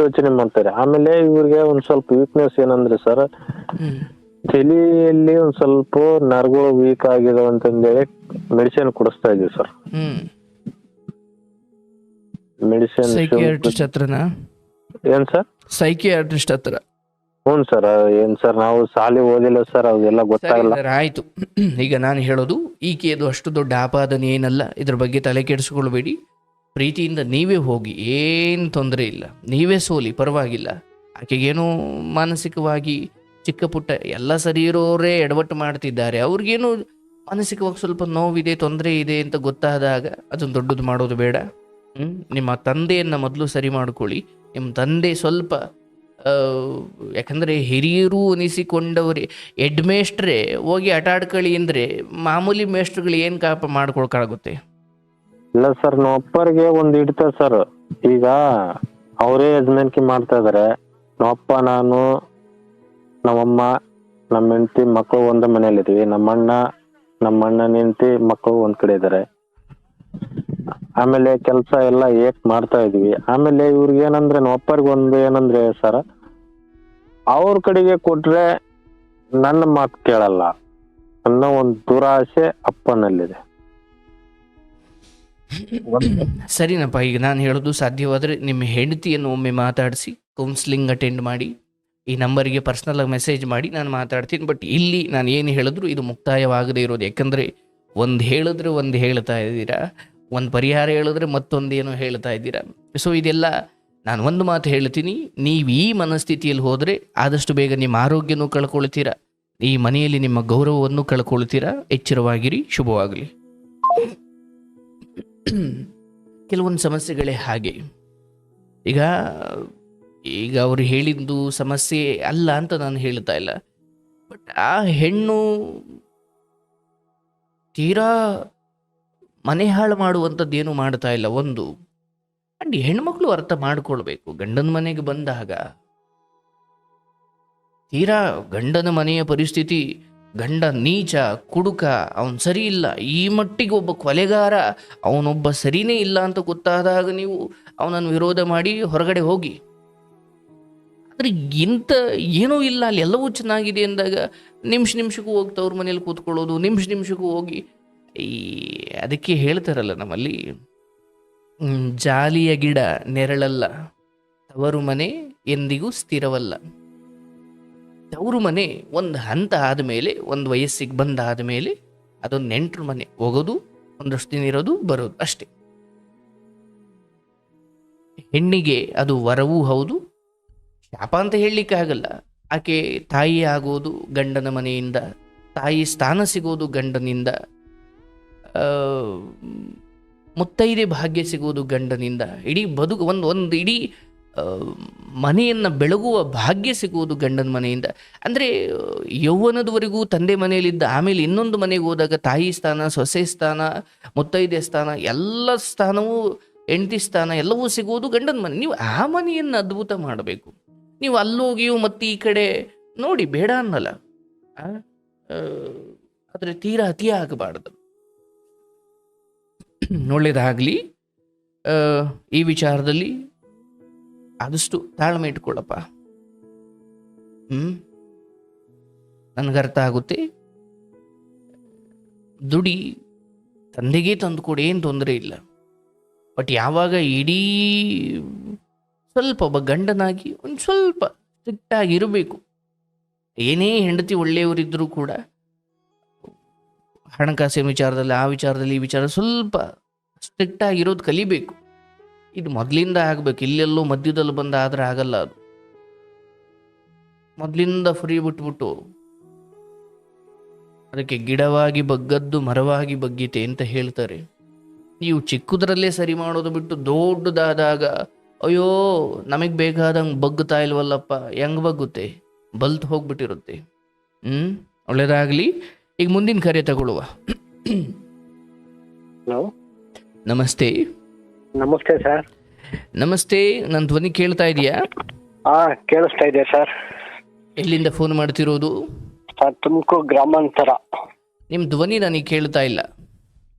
[SPEAKER 2] ಯೋಚನೆ ಮಾಡ್ತಾರೆ. ಆಮೇಲೆ ಇವ್ರಿಗೆ ಒಂದ್ ಸ್ವಲ್ಪ ವೀಕ್ನೆಸ್ ಏನಂದ್ರೆ ಸರ್ ತಲೆಯಲ್ಲಿ ಒಂದ್ ಸ್ವಲ್ಪ ನರ್ಗಳು ವೀಕ್ ಆಗಿದಾವ ಅಂತಂದೇಳಿ ಮೆಡಿಸಿನ್ ಕೊಡಿಸ್ತಾ ಇದೀವಿ ಸರ್ ಮೆಡಿಸಿನ್
[SPEAKER 1] ಸೈಕಿಯಾಟ್ರಿಸ್ಟ್ ಹತ್ರನ?
[SPEAKER 2] ಏನ್ ಸರ್?
[SPEAKER 1] ಸೈಕಿಯಾಟ್ರಿಸ್ಟ್ ಹತ್ರ.
[SPEAKER 2] ಹ್ಞೂ ಸರ್ ಏನ್ ಸರ್ ನಾವು ಸಾಲಿ ಓದಿಲ್ಲ ಸರ್ ಅವೆಲ್ಲ ಗೊತ್ತಾಗಲ್ಲ.
[SPEAKER 1] ಸರ್, ಆಯ್ತು. ಈಗ ನಾನು ಹೇಳೋದು ಈಕೆಯದು ಅಷ್ಟು ದೊಡ್ಡ ಆಪಾದನೆ ಏನಲ್ಲ ಇದ್ರ ಬಗ್ಗೆ ತಲೆ ಕೆಡಿಸ್ಕೊಳ್ಬೇಡಿ. ಪ್ರೀತಿಯಿಂದ ನೀವೇ ಹೋಗಿ ಏನು ತೊಂದರೆ ಇಲ್ಲ. ನೀವೇ ಸೋಲಿ ಪರವಾಗಿಲ್ಲ. ಆಕೆಗೇನೋ ಮಾನಸಿಕವಾಗಿ ಚಿಕ್ಕ ಪುಟ್ಟ ಎಲ್ಲ ಸರಿ ಇರೋರೇ ಎಡವಟ್ಟು ಮಾಡ್ತಿದ್ದಾರೆ. ಅವ್ರಿಗೇನು ಮಾನಸಿಕವಾಗಿ ಸ್ವಲ್ಪ ನೋವಿದೆ ತೊಂದರೆ ಇದೆ ಅಂತ ಗೊತ್ತಾದಾಗ ಅದನ್ನು ದೊಡ್ಡದು ಮಾಡೋದು ಬೇಡ? ನಿಮ್ಮ ತಂದೆಯನ್ನು ಮೊದಲು ಸರಿ ಮಾಡ್ಕೊಳ್ಳಿ. ನಿಮ್ಮ ತಂದೆ ಸ್ವಲ್ಪ ಯಾಕಂದರೆ ಹಿರಿಯರು ಅನಿಸಿಕೊಂಡವರೇ ಎಡ್ ಮೇಸ್ಟ್ರೇ ಹೋಗಿ ಆಟ ಆಡ್ಕೊಳ್ಳಿ ಅಂದರೆ ಮಾಮೂಲಿ ಮೇಸ್ಟ್ರುಗಳು ಏನು ಕಾಪ ಮಾಡ್ಕೊಳಕ್ಕಾಗುತ್ತೆ
[SPEAKER 2] ಇಲ್ಲ ಸರ್, ನಮ್ಮ ಅಪ್ಪರಿಗೆ ಒಂದು ಇಡ್ತಾರೆ ಸರ್. ಈಗ ಅವರೇ ಯಜಮಾನಿಕೆ ಮಾಡ್ತಾ ಇದಾರೆ. ನಮ್ಮಪ್ಪ ನಾನು, ನಮ್ಮಮ್ಮ, ನಮ್ಮ ಹೆಂಡತಿ, ಮಕ್ಕಳು ಒಂದೇ ಮನೇಲಿದೀವಿ ನಮ್ಮ ನಮ್ಮಣ್ಣ ನಮ್ಮ ಅಣ್ಣನ ಹೆಂಡತಿ ಮಕ್ಕಳು ಒಂದ್ ಕಡೆ ಇದಾರೆ ಆಮೇಲೆ ಕೆಲಸ ಎಲ್ಲ ಏಕ್ ಮಾಡ್ತಾ ಇದ್ವಿ. ಆಮೇಲೆ ಇವ್ರಿಗೆ ಏನಂದ್ರೆ ಒಪ್ಪರ್ಗೆ ಒಂದು ಏನಂದ್ರೆ ಸರ್, ಅವ್ರ ಕಡೆಗೆ ಕೊಟ್ರೆ ನನ್ನ ಮಾತು ಕೇಳಲ್ಲ. ಅನ್ನೋ ಒಂದು ದುರಾಸೆ ಅಪ್ಪನಲ್ಲಿದೆ.
[SPEAKER 1] ಸರಿನಪ್ಪ, ಈಗ ನಾನು ಹೇಳೋದು ಸಾಧ್ಯವಾದ್ರೆ ನಿಮ್ಮ ಹೆಂಡತಿಯನ್ನು ಒಮ್ಮೆ ಮಾತಾಡಿಸಿ ಕೌನ್ಸಿಲಿಂಗ್ ಅಟೆಂಡ್ ಮಾಡಿ, ಈ ನಂಬರಿಗೆ ಪರ್ಸ್ನಲ್ ಆಗಿ ಮೆಸೇಜ್ ಮಾಡಿ ನಾನು ಮಾತಾಡ್ತೀನಿ. ಬಟ್ ಇಲ್ಲಿ ನಾನು ಏನು ಹೇಳಿದ್ರು ಇದು ಮುಕ್ತಾಯವಾಗದೇ ಇರೋದು. ಯಾಕಂದರೆ ಒಂದು ಹೇಳಿದ್ರೆ ಒಂದು ಹೇಳ್ತಾ ಇದ್ದೀರಾ. ಒಂದು ಪರಿಹಾರ ಹೇಳಿದ್ರೆ ಮತ್ತೊಂದೇನೋ ಹೇಳ್ತಾ ಇದ್ದೀರಾ? ಸೊ ಇದೆಲ್ಲ ನಾನು ಒಂದು ಮಾತು ಹೇಳ್ತೀನಿ. ನೀವು ಈ ಮನಸ್ಥಿತಿಯಲ್ಲಿ ಹೋದರೆ ಆದಷ್ಟು ಬೇಗ ನಿಮ್ಮ ಆರೋಗ್ಯನೂ ಕಳ್ಕೊಳ್ತೀರಾ. ಈ ಮನೆಯಲ್ಲಿ ನಿಮ್ಮ ಗೌರವವನ್ನು ಕಳ್ಕೊಳ್ತೀರಾ. ಎಚ್ಚರವಾಗಿರಿ. ಶುಭವಾಗಲಿ. ಕೆಲವೊಂದು ಸಮಸ್ಯೆಗಳೇ ಹಾಗೆ. ಈಗ ಈಗ ಅವರು ಹೇಳಿದ್ದು ಸಮಸ್ಯೆ ಅಲ್ಲ ಅಂತ ನಾನು ಹೇಳ್ತಾ ಇಲ್ಲ. ಬಟ್ ಆ ಹೆಣ್ಣು ತೀರಾ ಮನೆ ಹಾಳು ಮಾಡುವಂಥದ್ದು ಏನು ಮಾಡ್ತಾ ಇಲ್ಲ. ಒಂದು, ಅಂಡ್ ಹೆಣ್ಮಕ್ಳು ಅರ್ಥ ಮಾಡ್ಕೊಳ್ಬೇಕು. ಗಂಡನ ಮನೆಗೆ ಬಂದಾಗ ತೀರಾ ಗಂಡನ ಮನೆಯ ಪರಿಸ್ಥಿತಿ, ಗಂಡ ನೀಚ, ಕುಡುಕ, ಅವನು ಸರಿ ಇಲ್ಲ. ಈ ಮಟ್ಟಿಗೆ ಒಬ್ಬ ಕೊಲೆಗಾರ ಅವನೊಬ್ಬ ಸರಿನೇ ಇಲ್ಲ ಅಂತ ಗೊತ್ತಾದಾಗ ನೀವು ಅವನನ್ನು ವಿರೋಧ ಮಾಡಿ ಹೊರಗಡೆ ಹೋಗಿ. ಆದರೆ ಇಂಥ ಏನೂ ಇಲ್ಲ. ಅಲ್ಲಿ ಎಲ್ಲವೂ ಚೆನ್ನಾಗಿದೆ ಅಂದಾಗ ನಿಮಿಷ ನಿಮಿಷಕ್ಕೂ ಹೋಗ್ತಾ ಅವ್ರ ಮನೇಲಿ ಕೂತ್ಕೊಳ್ಳೋದು, ನಿಮಿಷ ನಿಮಿಷಕ್ಕೂ ಹೋಗಿ ಈ ಅದಕ್ಕೆ ಹೇಳ್ತಾರಲ್ಲ ನಮ್ಮಲ್ಲಿ ಜಾಲಿಯ ಗಿಡ ನೆರಳಲ್ಲ, ತವರು ಮನೆ ಎಂದಿಗೂ ಸ್ಥಿರವಲ್ಲ. ತವರು ಮನೆ ಒಂದು ಹಂತ ಆದಮೇಲೆ, ಒಂದು ವಯಸ್ಸಿಗೆ ಬಂದಾದ ಮೇಲೆ ಅದೊಂದು ನೆಂಟರು ಮನೆ, ಹೋಗೋದು ಒಂದಷ್ಟು ದಿನ ಇರೋದು, ಬರೋದು ಅಷ್ಟೇ. ಹೆಣ್ಣಿಗೆ ಅದು ವರವೂ ಹೌದು, ಶಾಪ ಅಂತ ಹೇಳಲಿಕ್ಕೆ ಆಗಲ್ಲ. ಆಕೆ ತಾಯಿ ಆಗೋದು ಗಂಡನ ಮನೆಯಿಂದ, ತಾಯಿ ಸ್ಥಾನ ಸಿಗೋದು ಗಂಡನಿಂದ ಮುತ್ತೈದೆ ಭಾಗ್ಯ ಸಿಗುವುದು ಗಂಡನಿಂದ. ಇಡೀ ಬದುಕು ಒಂದು ಒಂದು ಇಡೀ ಮನೆಯನ್ನು ಬೆಳಗುವ ಭಾಗ್ಯ ಸಿಗುವುದು ಗಂಡನ ಮನೆಯಿಂದ. ಅಂದರೆ, ಯೌವನದವರೆಗೂ ತಂದೆ ಮನೆಯಲ್ಲಿದ್ದ, ಆಮೇಲೆ ಇನ್ನೊಂದು ಮನೆಗೆ ಹೋದಾಗ ತಾಯಿ ಸ್ಥಾನ, ಸೊಸೆ ಸ್ಥಾನ, ಮುತ್ತೈದೆ ಸ್ಥಾನ, ಎಲ್ಲ ಸ್ಥಾನವೂ, ಹೆಂಡತಿ ಸ್ಥಾನ, ಎಲ್ಲವೂ ಸಿಗುವುದು ಗಂಡನ ಮನೆ. ನೀವು ಆ ಮನೆಯನ್ನು ಅದ್ಭುತ ಮಾಡಬೇಕು. ನೀವು ಅಲ್ಲೋಗಿಯೂ ಮತ್ತೆ ಈ ಕಡೆ ನೋಡಿ, ಬೇಡ ಅನ್ನಲ್ಲ. ಆದರೆ ತೀರಾ ಅತಿ ಆಗಬಾರ್ದು ಒಳ್ಳೇದಾಗಲಿ. ಈ ವಿಚಾರದಲ್ಲಿ ಆದಷ್ಟು ತಾಳ್ಮೆ ಇಟ್ಕೊಳ್ಳಪ್ಪ ಹ್ಮ್? ಅರ್ಥ ಆಗುತ್ತೆ. ದುಡಿ, ತಂದೆಗೆ ತಂದುಕೊಡಿ ಏನು ತೊಂದರೆ ಇಲ್ಲ. ಬಟ್ ಯಾವಾಗ ಇಡೀ ಸ್ವಲ್ಪ ಒಬ್ಬ ಗಂಡನಾಗಿ ಒಂದು ಸ್ವಲ್ಪ ಸ್ಟ್ರಿಕ್ಟ್ ಆಗಿರಬೇಕು ಏನೇ ಹೆಂಡತಿ ಒಳ್ಳೆಯವರಿದ್ದರೂ ಕೂಡ ಹಣಕಾಸಿನ ವಿಚಾರದಲ್ಲಿ, ಆ ವಿಚಾರದಲ್ಲಿ, ಈ ವಿಚಾರ ಸ್ವಲ್ಪ ಸ್ಟ್ರಿಕ್ಟ್ ಆಗಿರೋದು ಕಲಿಬೇಕು. ಇದು ಮೊದಲಿಂದ ಆಗಬೇಕು. ಇಲ್ಲೆಲ್ಲೋ ಮಧ್ಯದಲ್ಲಿ ಬಂದ ಆದರೆ ಆಗಲ್ಲ ಅದು. ಮೊದಲಿಂದ ಫ್ರೀ ಬಿಟ್ಬಿಟ್ಟು ಅದಕ್ಕೆ ಗಿಡವಾಗಿ ಬಗ್ಗದ್ದು ಮರವಾಗಿ ಬಗ್ಗಿತೆ ಅಂತ ಹೇಳ್ತಾರೆ. ನೀವು ಚಿಕ್ಕದ್ರಲ್ಲೇ ಸರಿ ಮಾಡೋದು ಬಿಟ್ಟು ದೊಡ್ಡದಾದಾಗ, ಅಯ್ಯೋ, ನಮಗೆ ಬೇಕಾದಂಗೆ ಬಗ್ಗುತ್ತಾ ಇಲ್ವಲ್ಲಪ್ಪ, ಹೆಂಗೆ ಬಗ್ಗುತ್ತೆ? ಬಲ್ತ್ ಹೋಗ್ಬಿಟ್ಟಿರುತ್ತೆ. ಹ್ಞೂ ಒಳ್ಳೇದಾಗ್ಲಿ. ಈಗ ಮುಂದಿನ ಕರೆ ತಗೊಳ್ಳುವ.
[SPEAKER 2] ಹಲೋ
[SPEAKER 1] ನಮಸ್ತೆ.
[SPEAKER 2] ನಮಸ್ತೆ ಸರ್
[SPEAKER 1] ನಮಸ್ತೆ ನನ್ನ ಧ್ವನಿ ಕೇಳ್ತಾ ಇದೆಯಾ?
[SPEAKER 2] ಹಾ ಕೇಳಿಸ್ತಾ ಇದೆ ಸರ್
[SPEAKER 1] ಎಲ್ಲಿಂದ ಫೋನ್ ಮಾಡ್ತಿರೋದು?
[SPEAKER 2] ಸರ್ ತುಮಕೂರು ಗ್ರಾಮಾಂತರ.
[SPEAKER 1] ನಿಮ್ಮ ಧ್ವನಿ ನನಗೆ ಕೇಳ್ತಾ ಇಲ್ಲ.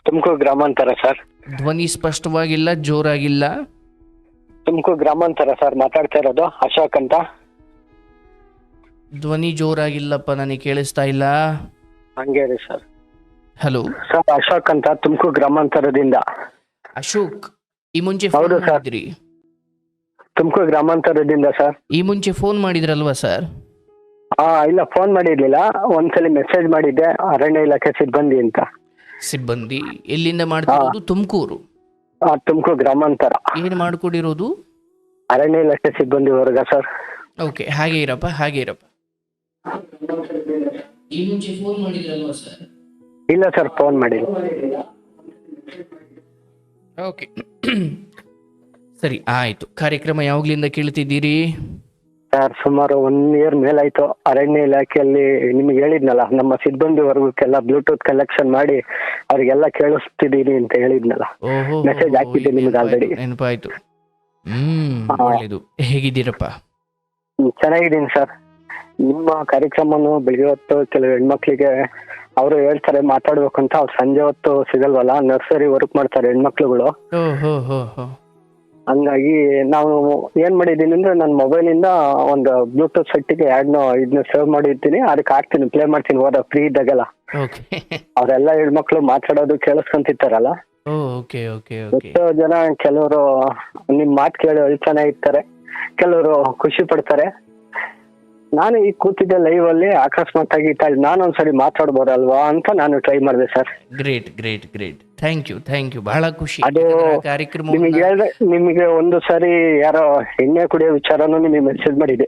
[SPEAKER 2] ತುಮಕೂರು ಗ್ರಾಮಾಂತರ ಸರ್
[SPEAKER 1] ಧ್ವನಿ ಸ್ಪಷ್ಟವಾಗಿಲ್ಲ ಜೋರಾಗಿಲ್ಲ?
[SPEAKER 2] ತುಮಕೂರು ಗ್ರಾಮಾಂತರ ಸರ್ ಮಾತಾಡ್ತಾ ಇರೋದು ಅಶೋಕ್ ಅಂತ.
[SPEAKER 1] ಧ್ವನಿ ಜೋರಾಗಿಲ್ಲಪ್ಪ ನನಗೆ ಕೇಳಿಸ್ತಾ ಇಲ್ಲ.
[SPEAKER 2] ಹಂಗೆ ರೀ ಸರ್.
[SPEAKER 1] ಹಲೋ.
[SPEAKER 2] ಸರ್ ಅಶೋಕ್ ಅಂತ ತುಮಕೂರು ಗ್ರಾಮಾಂತರದಿಂದ.
[SPEAKER 1] ಅಶೋಕ್ ಈ ಮುಂಚೆ
[SPEAKER 2] ಹೌದು, ಸರ್.
[SPEAKER 1] ಮಾಡಿದ್ರಿ?
[SPEAKER 2] ತುಮಕೂರು ಗ್ರಾಮಾಂತರದಿಂದ ಸರ್.
[SPEAKER 1] ಈ ಮುಂಚೆ ಫೋನ್ ಮಾಡಿದ್ರಲ್ವಾ ಸರ್?
[SPEAKER 2] ಹಾ ಇಲ್ಲ ಫೋನ್ ಮಾಡಿರ್ಲಿಲ್ಲ. ಒಂದ್ಸಲಿ ಮೆಸೇಜ್ ಮಾಡಿದ್ದೆ ಅರಣ್ಯ ಇಲಾಖೆ ಸಿಬ್ಬಂದಿ ಅಂತ.
[SPEAKER 1] ಸಿಬ್ಬಂದಿ ಎಲ್ಲಿಂದ ಮಾಡ್ತಿರೋದು? ತುಮಕೂರು.
[SPEAKER 2] ಆ, ತುಮಕೂರು ಗ್ರಾಮಾಂತರ.
[SPEAKER 1] ಏನು ಮಾಡ್ಕೊಡಿರೋದು?
[SPEAKER 2] ಅರಣ್ಯ ಇಲಾಖೆ ಸಿಬ್ಬಂದಿ ವರ್ಗ ಸರ್.
[SPEAKER 1] ಓಕೆ ಹಾಗೆ ಇರಪ್ಪ ಹಾಗೆ ಇರಪ್ಪ. ಈ ಮುಂಚೆ ಫೋನ್ ಮಾಡಿದ್ರಲ್ವಾ ಸರ್
[SPEAKER 2] ಇಲ್ಲ ಸರ್ ಫೋನ್ ಮಾಡಿಲ್ಲ.
[SPEAKER 1] ಓಕೆ ಸರಿ ಆಯ್ತು. ಕಾರ್ಯಕ್ರಮ ಯಾವಾಗ್ಲಿಂದ ಕೇಳ್ತಿದ್ದೀರಿ
[SPEAKER 2] ಸರ್ ಸುಮಾರು ಒನ್ ಇಯರ್ ಮೇಲಾಯ್ತು. ಅರಣ್ಯ ಇಲಾಖೆಯಲ್ಲಿ ನಿಮ್ಗೆ ಹೇಳಿದ್ನಲ್ಲ ನಮ್ಮ ಸಿಬ್ಬಂದಿ ವರ್ಗಕ್ಕೆಲ್ಲ ಬ್ಲೂಟೂತ್ ಕಲೆಕ್ಷನ್ ಮಾಡಿ ಅವ್ರಿಗೆಲ್ಲ ಕೇಳಿಸ್ತಿದ್ದೀನಿ ಅಂತ ಹೇಳಿದ್ನಲ್ಲ.
[SPEAKER 1] ಮೆಸೇಜ್
[SPEAKER 2] Message ಹಾಕಿದ್ದೆ ನಿಮ್ಗೆ ಆಲ್ರೆಡಿ
[SPEAKER 1] ನೆನಪಾಯ್ತು. ಹ್ಮ್. ಒಳ್ಳೇದು. ಹೇಗಿದ್ದೀರಪ್ಪ?
[SPEAKER 2] ಹ್ಮ್, ಚೆನ್ನಾಗಿದ್ದೀನಿ ಸರ್ ನಿಮ್ಮ ಕಾರ್ಯಕ್ರಮನು ಬೆಳಿಗ್ಗೆ ಹೊತ್ತು ಕೆಲವು ಹೆಣ್ಮಕ್ಳಿಗೆ
[SPEAKER 3] ಅವರು ಹೇಳ್ತಾರೆ ಮಾತಾಡ್ಬೇಕು ಅಂತ. ಅವ್ರು ಸಂಜೆ ಹೊತ್ತು ಸಿಗಲ್ವಲ್ಲ? ನರ್ಸರಿ ವರ್ಕ್ ಮಾಡ್ತಾರೆ ಹೆಣ್ಮಕ್ಳುಗಳು. ಹಂಗಾಗಿ ನಾವು ಏನ್ ಮಾಡಿದೀನಿ ಅಂದ್ರೆ ನನ್ನ ಮೊಬೈಲ್ ಇಂದ ಒಂದು ಬ್ಲೂಟೂತ್ ಸೆಟ್ಟಿಗೆ ಆಡ್ನ ಇದನ್ನ ಸೇವ್ ಮಾಡಿರ್ತೀನಿ. ಅದಕ್ಕೆ ಹಾಕ್ತೀನಿ ಪ್ಲೇ ಮಾಡ್ತೀನಿ ಹೋದ ಫ್ರೀ ಇದ್ದಾಗೆಲ್ಲ. ಅವರೆಲ್ಲ ಹೆಣ್ಮಕ್ಳು ಮಾತಾಡೋದು ಕೇಳಿಸ್ಕೊಂತಿರ್ತಾರಲ್ಲ? ಎಷ್ಟೋ ಜನ ಕೆಲವರು ನಿಮ್ ಮಾತು ಕೇಳಿ ಅಳ್ತಾನೆ ಇರ್ತಾರೆ. ಕೆಲವರು ಖುಷಿ ಪಡ್ತಾರೆ. ನಾನು ಈಗ ಕೂತಿದ್ದೆ ಲೈವ್ ಅಲ್ಲಿ ಅಕಸ್ಮಾತ್ ಆಗಿ ನಾನು ನಾನೊಂದ್ಸರಿ ಮಾತಾಡ್ಬೋದಲ್ವಾ ಅಂತ ನಾನು ಟ್ರೈ ಮಾಡಿದೆ sir
[SPEAKER 1] great great great thank you thank you ಬಹಳ ಖುಷಿ.
[SPEAKER 3] ಅದು
[SPEAKER 1] ಕಾರ್ಯಕ್ರಮ
[SPEAKER 3] ನಿಮಗೆ ನಿಮಗೆ ಒಂದು ಸಾರಿ ಯಾರೋ ಎಣ್ಣೆ ಕುಡಿಯೋ ವಿಚಾರನೂ ನಿಮಗೆ ಮೆಸೇಜ್ ಮಾಡಿದೆ.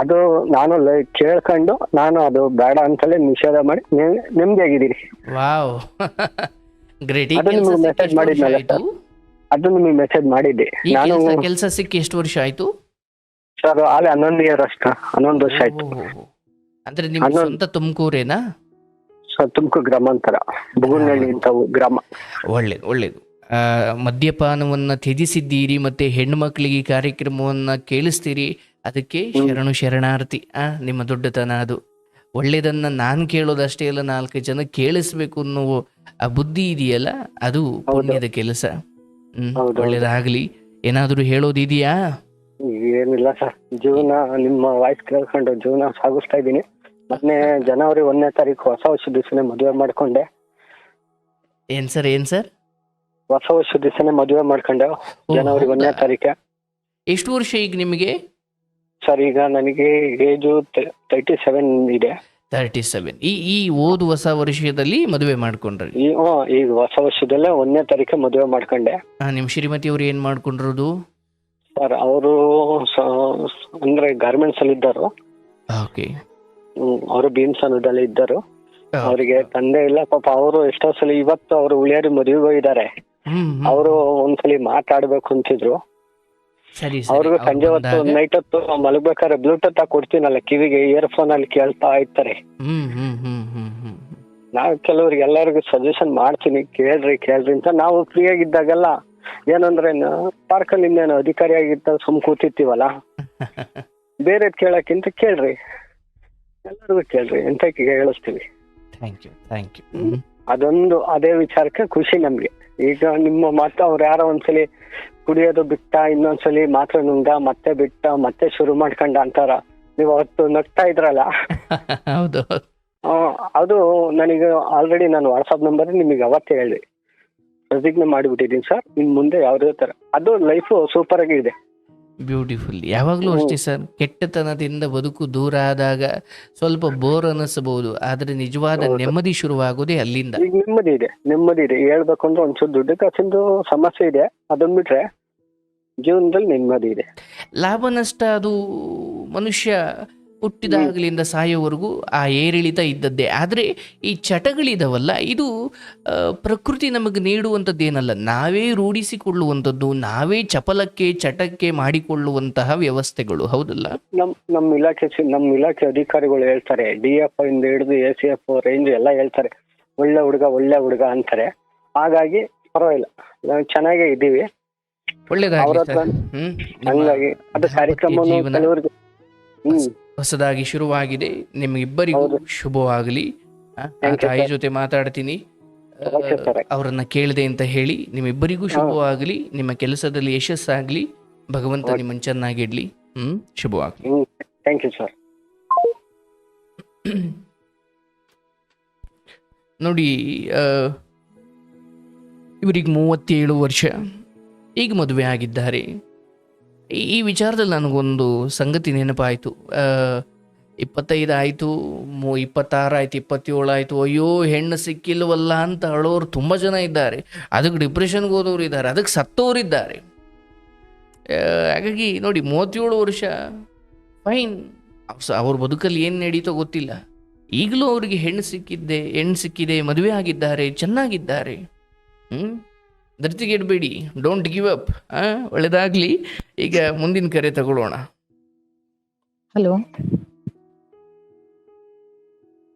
[SPEAKER 3] ಅದು ನಾನು ಕೇಳ್ಕೊಂಡು ನಾನು ಅದು ಬೇಡ ಅಂತಲೇ ನಿಷೇಧ ಮಾಡಿ ನೆಮ್ಮದಿ ನೆಮ್ಮದಿಯಾಗಿದ್ದೀನಿ
[SPEAKER 1] ವಾವ್. ಗ್ರೇಟ್ ಈ
[SPEAKER 3] message ಮಾಡಿದ್ನಲ್ಲ ಅದು ನಿಮಗೆ ಮೆಸೇಜ್ ಮಾಡಿದ್ದೆ. ನಾನು
[SPEAKER 1] ಕೆಲಸ ಸಿಕ್ಕಿ ಎಷ್ಟು ವರ್ಷ ಆಯ್ತು?
[SPEAKER 3] ಸರ್ ಆಲೆ ಹನ್ನೊಂದು ಇಯರ್ ಅಷ್ಟ ಹನ್ನೊಂದು ವರ್ಷ ಆಯ್ತು.
[SPEAKER 1] ಓಹೋ. ಅಂದ್ರೆ ನಿಮ್ಮ
[SPEAKER 3] ಹನ್ನೊಂದು-
[SPEAKER 1] ಸ್ವಂತ ತುಮಕೂರೇನಾ?
[SPEAKER 3] ಸರ್ ತುಮಕೂರು ಗ್ರಾಮಾಂತರ ಬುಗುನಹಳ್ಳಿ ಅಂತ ಊ- ಗ್ರಾಮ.
[SPEAKER 1] ಒಳ್ಳೇದು ಒಳ್ಳೇದು. ಆ, ಮದ್ಯಪಾನವನ್ನ ತ್ಯಜಿಸಿದ್ದೀರಿ ಮತ್ತೆ ಈ ಕಾರ್ಯಕ್ರಮವನ್ನ ಕೇಳಿಸ್ತೀರಿ ಅದಕ್ಕೆ ಶರಣು ಶರಣಾರ್ಥಿ ಆ ನಿಮ್ಮ ದೊಡ್ಡತನ ಅದು. ಒಳ್ಳೇದನ್ನ ನಾನು ಕೇಳೋದಷ್ಟೇ ಅಲ್ಲ ನಾಲ್ಕು ಜನ ಕೇಳಿಸ್ಬೇಕು ಅನ್ನೋ ಆ ಬುದ್ಧಿ ಇದೆಯಲ್ಲ ಅದು ಪುಣ್ಯದ ಕೆಲಸ. ಹ್ಮ್
[SPEAKER 3] ಹೌದು.
[SPEAKER 1] ಒಳ್ಳೇದಾಗ್ಲಿ. ಏನಾದರೂ ಹೇಳೋದಿದೆಯಾ?
[SPEAKER 3] ಏನಿಲ್ಲ ಸರ್. ಜೀವನ ನಿಮ್ಮ ವಾಯ್ಸ್ ಕೇಳ್ಕೊಂಡು ಜೀವನ ಸಾಗಿಸ್ತಾ ಇದ್ದೀನಿ. ಮೊನ್ನೆ ಜನವರಿ ಒಂದನೇ ತಾರೀಕು ಹೊಸ ವರ್ಷ ದಿವಸನೇ ಮದುವೆ ಮಾಡ್ಕೊಂಡೆ.
[SPEAKER 1] ಏನ್ ಸರ್ ಏನ್ ಸರ್?
[SPEAKER 3] ಹೊಸ ವರ್ಷ ದಿವಸನೇ ಮದುವೆ ಮಾಡ್ಕೊಂಡೆ ಜನವರಿ ಒಂದನೇ? ತಾರೀಕೆ.
[SPEAKER 1] ಎಷ್ಟು ವರ್ಷ ಈಗ ನಿಮಗೆ?
[SPEAKER 3] ಸರ್ ಈಗ ನನಗೆ ಏಜು ತರ್ಟಿ ಸೆವೆನ್ ಇದೆ.
[SPEAKER 1] ತರ್ಟಿ ಸೆವೆನ್ ಈ ಈ ಓದು ಹೊಸ ವರ್ಷದಲ್ಲಿ ಮದುವೆ ಮಾಡ್ಕೊಂಡ್ರಿ
[SPEAKER 3] ಈ ಹ್ಮ್, ಈಗ ಹೊಸ ವರ್ಷದಲ್ಲೇ ಒಂದನೇ ತಾರೀಕೆ ಮದುವೆ ಮಾಡ್ಕೊಂಡೆ.
[SPEAKER 1] ಆ, ನಿಮ್ ಶ್ರೀಮತಿ ಅವ್ರು ಏನ್ ಮಾಡ್ಕೊಂಡಿರೋದು?
[SPEAKER 3] ಸರ್ ಅವರು ಅಂದ್ರೆ ಗಾರ್ಮೆಂಟ್ಸ್ ಅಲ್ಲಿ ಇದ್ದರು.
[SPEAKER 1] ಓಕೆ.
[SPEAKER 3] ಅವರು ಬೀಮ್ಸ್ ಅನ್ನೋದಲ್ಲಿ ಇದ್ದರು. ಅವರಿಗೆ ತಂದೆ ಇಲ್ಲ ಪಾಪ ಅವರು ಎಷ್ಟೋ ಸಲ ಇವತ್ತು ಅವರು ಉಳಿಯಾರಿ ಮದುವೆಗೆ ಹೋಗಿದ್ದಾರೆ ಅವರು ಒಂದ್ಸಲಿ ಮಾತಾಡ್ಬೇಕು ಅಂತಿದ್ರು.
[SPEAKER 1] ಸರಿ
[SPEAKER 3] ಅವ್ರಿಗೂ ಸಂಜೆ ಹೊತ್ತು ನೈಟ್ ಹೊತ್ತು ಮಲಗ್ಬೇಕಾದ್ರೆ ಬ್ಲೂಟೂತ್ ಹಾಕಿ ಕೊಡ್ತೀನಲ್ಲ ಕಿವಿಗೆ ಇಯರ್ ಫೋನ್ ಅಲ್ಲಿ ಕೇಳ್ತಾ ಇರ್ತಾರೆ. ನಾವು ಕೆಲವ್ರಿಗೆ ಎಲ್ಲರಿಗೂ ಸಜೆಷನ್ ಮಾಡ್ತೀನಿ ಕೇಳ್ರಿ ಕೇಳ್ರಿ ಅಂತ ನಾವು ಫ್ರೀ ಆಗಿದ್ದಾಗೆಲ್ಲ ಏನಂದ್ರೆ ಪಾರ್ಕ್ ಅಲ್ಲಿ ಇನ್ನೇನು ಅಧಿಕಾರಿ ಆಗಿದ್ದ ಸುಮ್ ಕೂತಿರ್ತೀವಲ್ಲ? ಬೇರೆದ್ ಕೇಳಕ್ಕಿಂತ ಕೇಳ್ರಿ. ಎಲ್ಲರಿಗೂ ಕೇಳ್ರಿ ಅಂತ ಹೇಳಿಸ್ತೀವಿ ಅದೊಂದು ಅದೇ ವಿಚಾರಕ್ಕೆ ಖುಷಿ ನಮ್ಗೆ. ಈಗ ನಿಮ್ಮ ಮಾತು ಅವ್ರು ಯಾರೋ ಒಂದ್ಸಲಿ ಕುಡಿಯೋದು ಬಿಟ್ಟ ಇನ್ನೊಂದ್ಸಲಿ ಮಾತ್ರ ನುಂಗ ಮತ್ತೆ ಬಿಟ್ಟ ಮತ್ತೆ ಶುರು ಮಾಡ್ಕೊಂಡ ಅಂತಾರ ನೀವು ಅವತ್ತು ನಗ್ತಾ ಇದ್ರಲ್ಲ?
[SPEAKER 1] ಹೌದು.
[SPEAKER 3] ಅದು ನನಗೆ ಆಲ್ರೆಡಿ ನಾನು ವಾಟ್ಸಪ್ ನಂಬರ್ ನಿಮಗೆ ಅವತ್ತೇ ಹೇಳಿ ಪ್ರತಿಜ್ಞೆ ಮಾಡಿಬಿಟ್ಟಿದ್ದೀನಿ ಸರ್. ಇನ್ ಮುಂದೆ ಯಾವ್ದೇ ತರ ಅದು ಲೈಫ್ ಸೂಪರ್ ಆಗಿ ಇದೆ.
[SPEAKER 1] ಬ್ಯೂಟಿಫುಲ್ ಯಾವಾಗಲೂ ಅಷ್ಟೇ ಸರ್. ಕೆಟ್ಟತನದಿಂದ ಬದುಕು ದೂರ ಆದಾಗ ಸ್ವಲ್ಪ ಬೋರ್ ಅನ್ನಿಸಬಹುದು. ಆದ್ರೆ ನಿಜವಾದ. ನೆಮ್ಮದಿ ಶುರುವಾಗೋದೇ ಅಲ್ಲಿಂದ.
[SPEAKER 3] ಈಗ ನೆಮ್ಮದಿ ಇದೆ. ನೆಮ್ಮದಿ ಇದೆ. ಹೇಳ್ಬೇಕು ಅಂದ್ರೆ ಒಂಚೂರು ದುಡ್ಡು ಕಾಸಿಂದು ಸಮಸ್ಯೆ ಇದೆ. ಅದನ್ನ ಬಿಟ್ರೆ ಜೀವನದಲ್ಲಿ ನೆಮ್ಮದಿ ಇದೆ.
[SPEAKER 1] ಲಾಭ ನಷ್ಟ ಅದು ಮನುಷ್ಯ ಹುಟ್ಟಿದಾಗಲಿಂದ ಸಾಯೋವರೆಗೂ ಆ ಏರಿಳಿತ ಇದ್ದದ್ದೇ. ಆದರೆ ಈ ಚಟಗಳಿದವಲ್ಲ ಇದು ಪ್ರಕೃತಿ ನಮಗೆ ನೀಡುವಂಥದ್ದೇನಲ್ಲ. ನಾವೇ ರೂಢಿಸಿಕೊಳ್ಳುವಂಥದ್ದು ನಾವೇ ಚಪಲಕ್ಕೆ ಚಟಕ್ಕೆ ಮಾಡಿಕೊಳ್ಳುವಂತಹ ವ್ಯವಸ್ಥೆಗಳು ಹೌದಲ್ಲ?
[SPEAKER 3] ನಮ್ ನಮ್ ಇಲಾಖೆ ನಮ್ಮ ನಮ್ ಇಲಾಖೆ ಅಧಿಕಾರಿಗಳು ಹೇಳ್ತಾರೆ ಡಿ ಎಫ್ ಇಂದ ಹಿಡಿದು ಎ ಸಿ ಎಫ್ ರೇಂಜ್ ಎಲ್ಲ ಹೇಳ್ತಾರೆ ಒಳ್ಳೆ ಹುಡುಗ ಒಳ್ಳೆ ಹುಡುಗ ಅಂತಾರೆ. ಹಾಗಾಗಿ ಪರವಾಗಿಲ್ಲ ನಾವು ಚೆನ್ನಾಗೇ ಇದ್ದೀವಿ.
[SPEAKER 1] ನಿಮ್ಮ
[SPEAKER 3] ಹಂಗಾಗಿ ಅದು
[SPEAKER 1] ಕಾರ್ಯಕ್ರಮ
[SPEAKER 3] ಕೆಲವರಿಗೆ ಹ್ಮ್.
[SPEAKER 1] ಹೊಸದಾಗಿ ಶುರುವಾಗಿದೆ. ನಿಮಗಿಬ್ಬರಿಗೂ. ಶುಭವಾಗಲಿ. ಆ, ತಾಯಿ ಜೊತೆ ಮಾತಾಡ್ತೀನಿ. ಅವರನ್ನ ಕೇಳಿದೆ ಅಂತ ಹೇಳಿ ನಿಮ್ಮಿಬ್ಬರಿಗೂ ಶುಭವಾಗಲಿ. ನಿಮ್ಮ ಕೆಲಸದಲ್ಲಿ ಯಶಸ್ಸಾಗಲಿ. ಭಗವಂತ. ನಿಮ್ಮನ್ನು ಚೆನ್ನಾಗಿಡ್ಲಿ ಹ್ಮ್ ಶುಭವಾಗಲಿ. ನೋಡಿ ಇವರಿಗೆ ಮೂವತ್ತೇಳು ವರ್ಷ. ಈಗ ಮದುವೆ ಆಗಿದ್ದಾರೆ. ಈ ವಿಚಾರದಲ್ಲಿ ನನಗೊಂದು ಸಂಗತಿ ನೆನಪಾಯಿತು. ಇಪ್ಪತ್ತೈದು ಆಯಿತು ಇಪ್ಪತ್ತಾರು ಆಯ್ತು ಇಪ್ಪತ್ತೇಳು ಆಯಿತು ಅಯ್ಯೋ, ಹೆಣ್ಣು ಸಿಕ್ಕಿಲ್ವಲ್ಲ ಅಂತ ಅಳೋರು ತುಂಬ ಜನ ಇದ್ದಾರೆ. ಅದಕ್ಕೆ ಡಿಪ್ರೆಷನ್ಗೆ ಹೋದವರು ಇದ್ದಾರೆ, ಅದಕ್ಕೆ ಸತ್ತೋರಿದ್ದಾರೆ ಇದ್ದಾರೆ. ಹಾಗಾಗಿ ನೋಡಿ, ಮೂವತ್ತೇಳು ವರ್ಷ, ಫೈನ್. ಅವ್ರ ಬದುಕಲ್ಲಿ ಏನು ನಡೀತೋ ಗೊತ್ತಿಲ್ಲ. ಈಗಲೂ ಅವರಿಗೆ ಹೆಣ್ಣು ಸಿಕ್ಕಿದ್ದೆ, ಹೆಣ್ಣು ಸಿಕ್ಕಿದೆ, ಮದುವೆ ಆಗಿದ್ದಾರೆ, ಚೆನ್ನಾಗಿದ್ದಾರೆ. ಹ್ಞೂ ಧೃತಿಗೆಡಬೇಡಿ. ಡೋಂಟ್ ಗಿವ್ ಅಪ್ ಒಳ್ಳೇದಾಗಲಿ. ಈಗ ಮುಂದಿನ ಕರೆ ತಗೊಳ್ಳೋಣ.
[SPEAKER 4] ಹಲೋ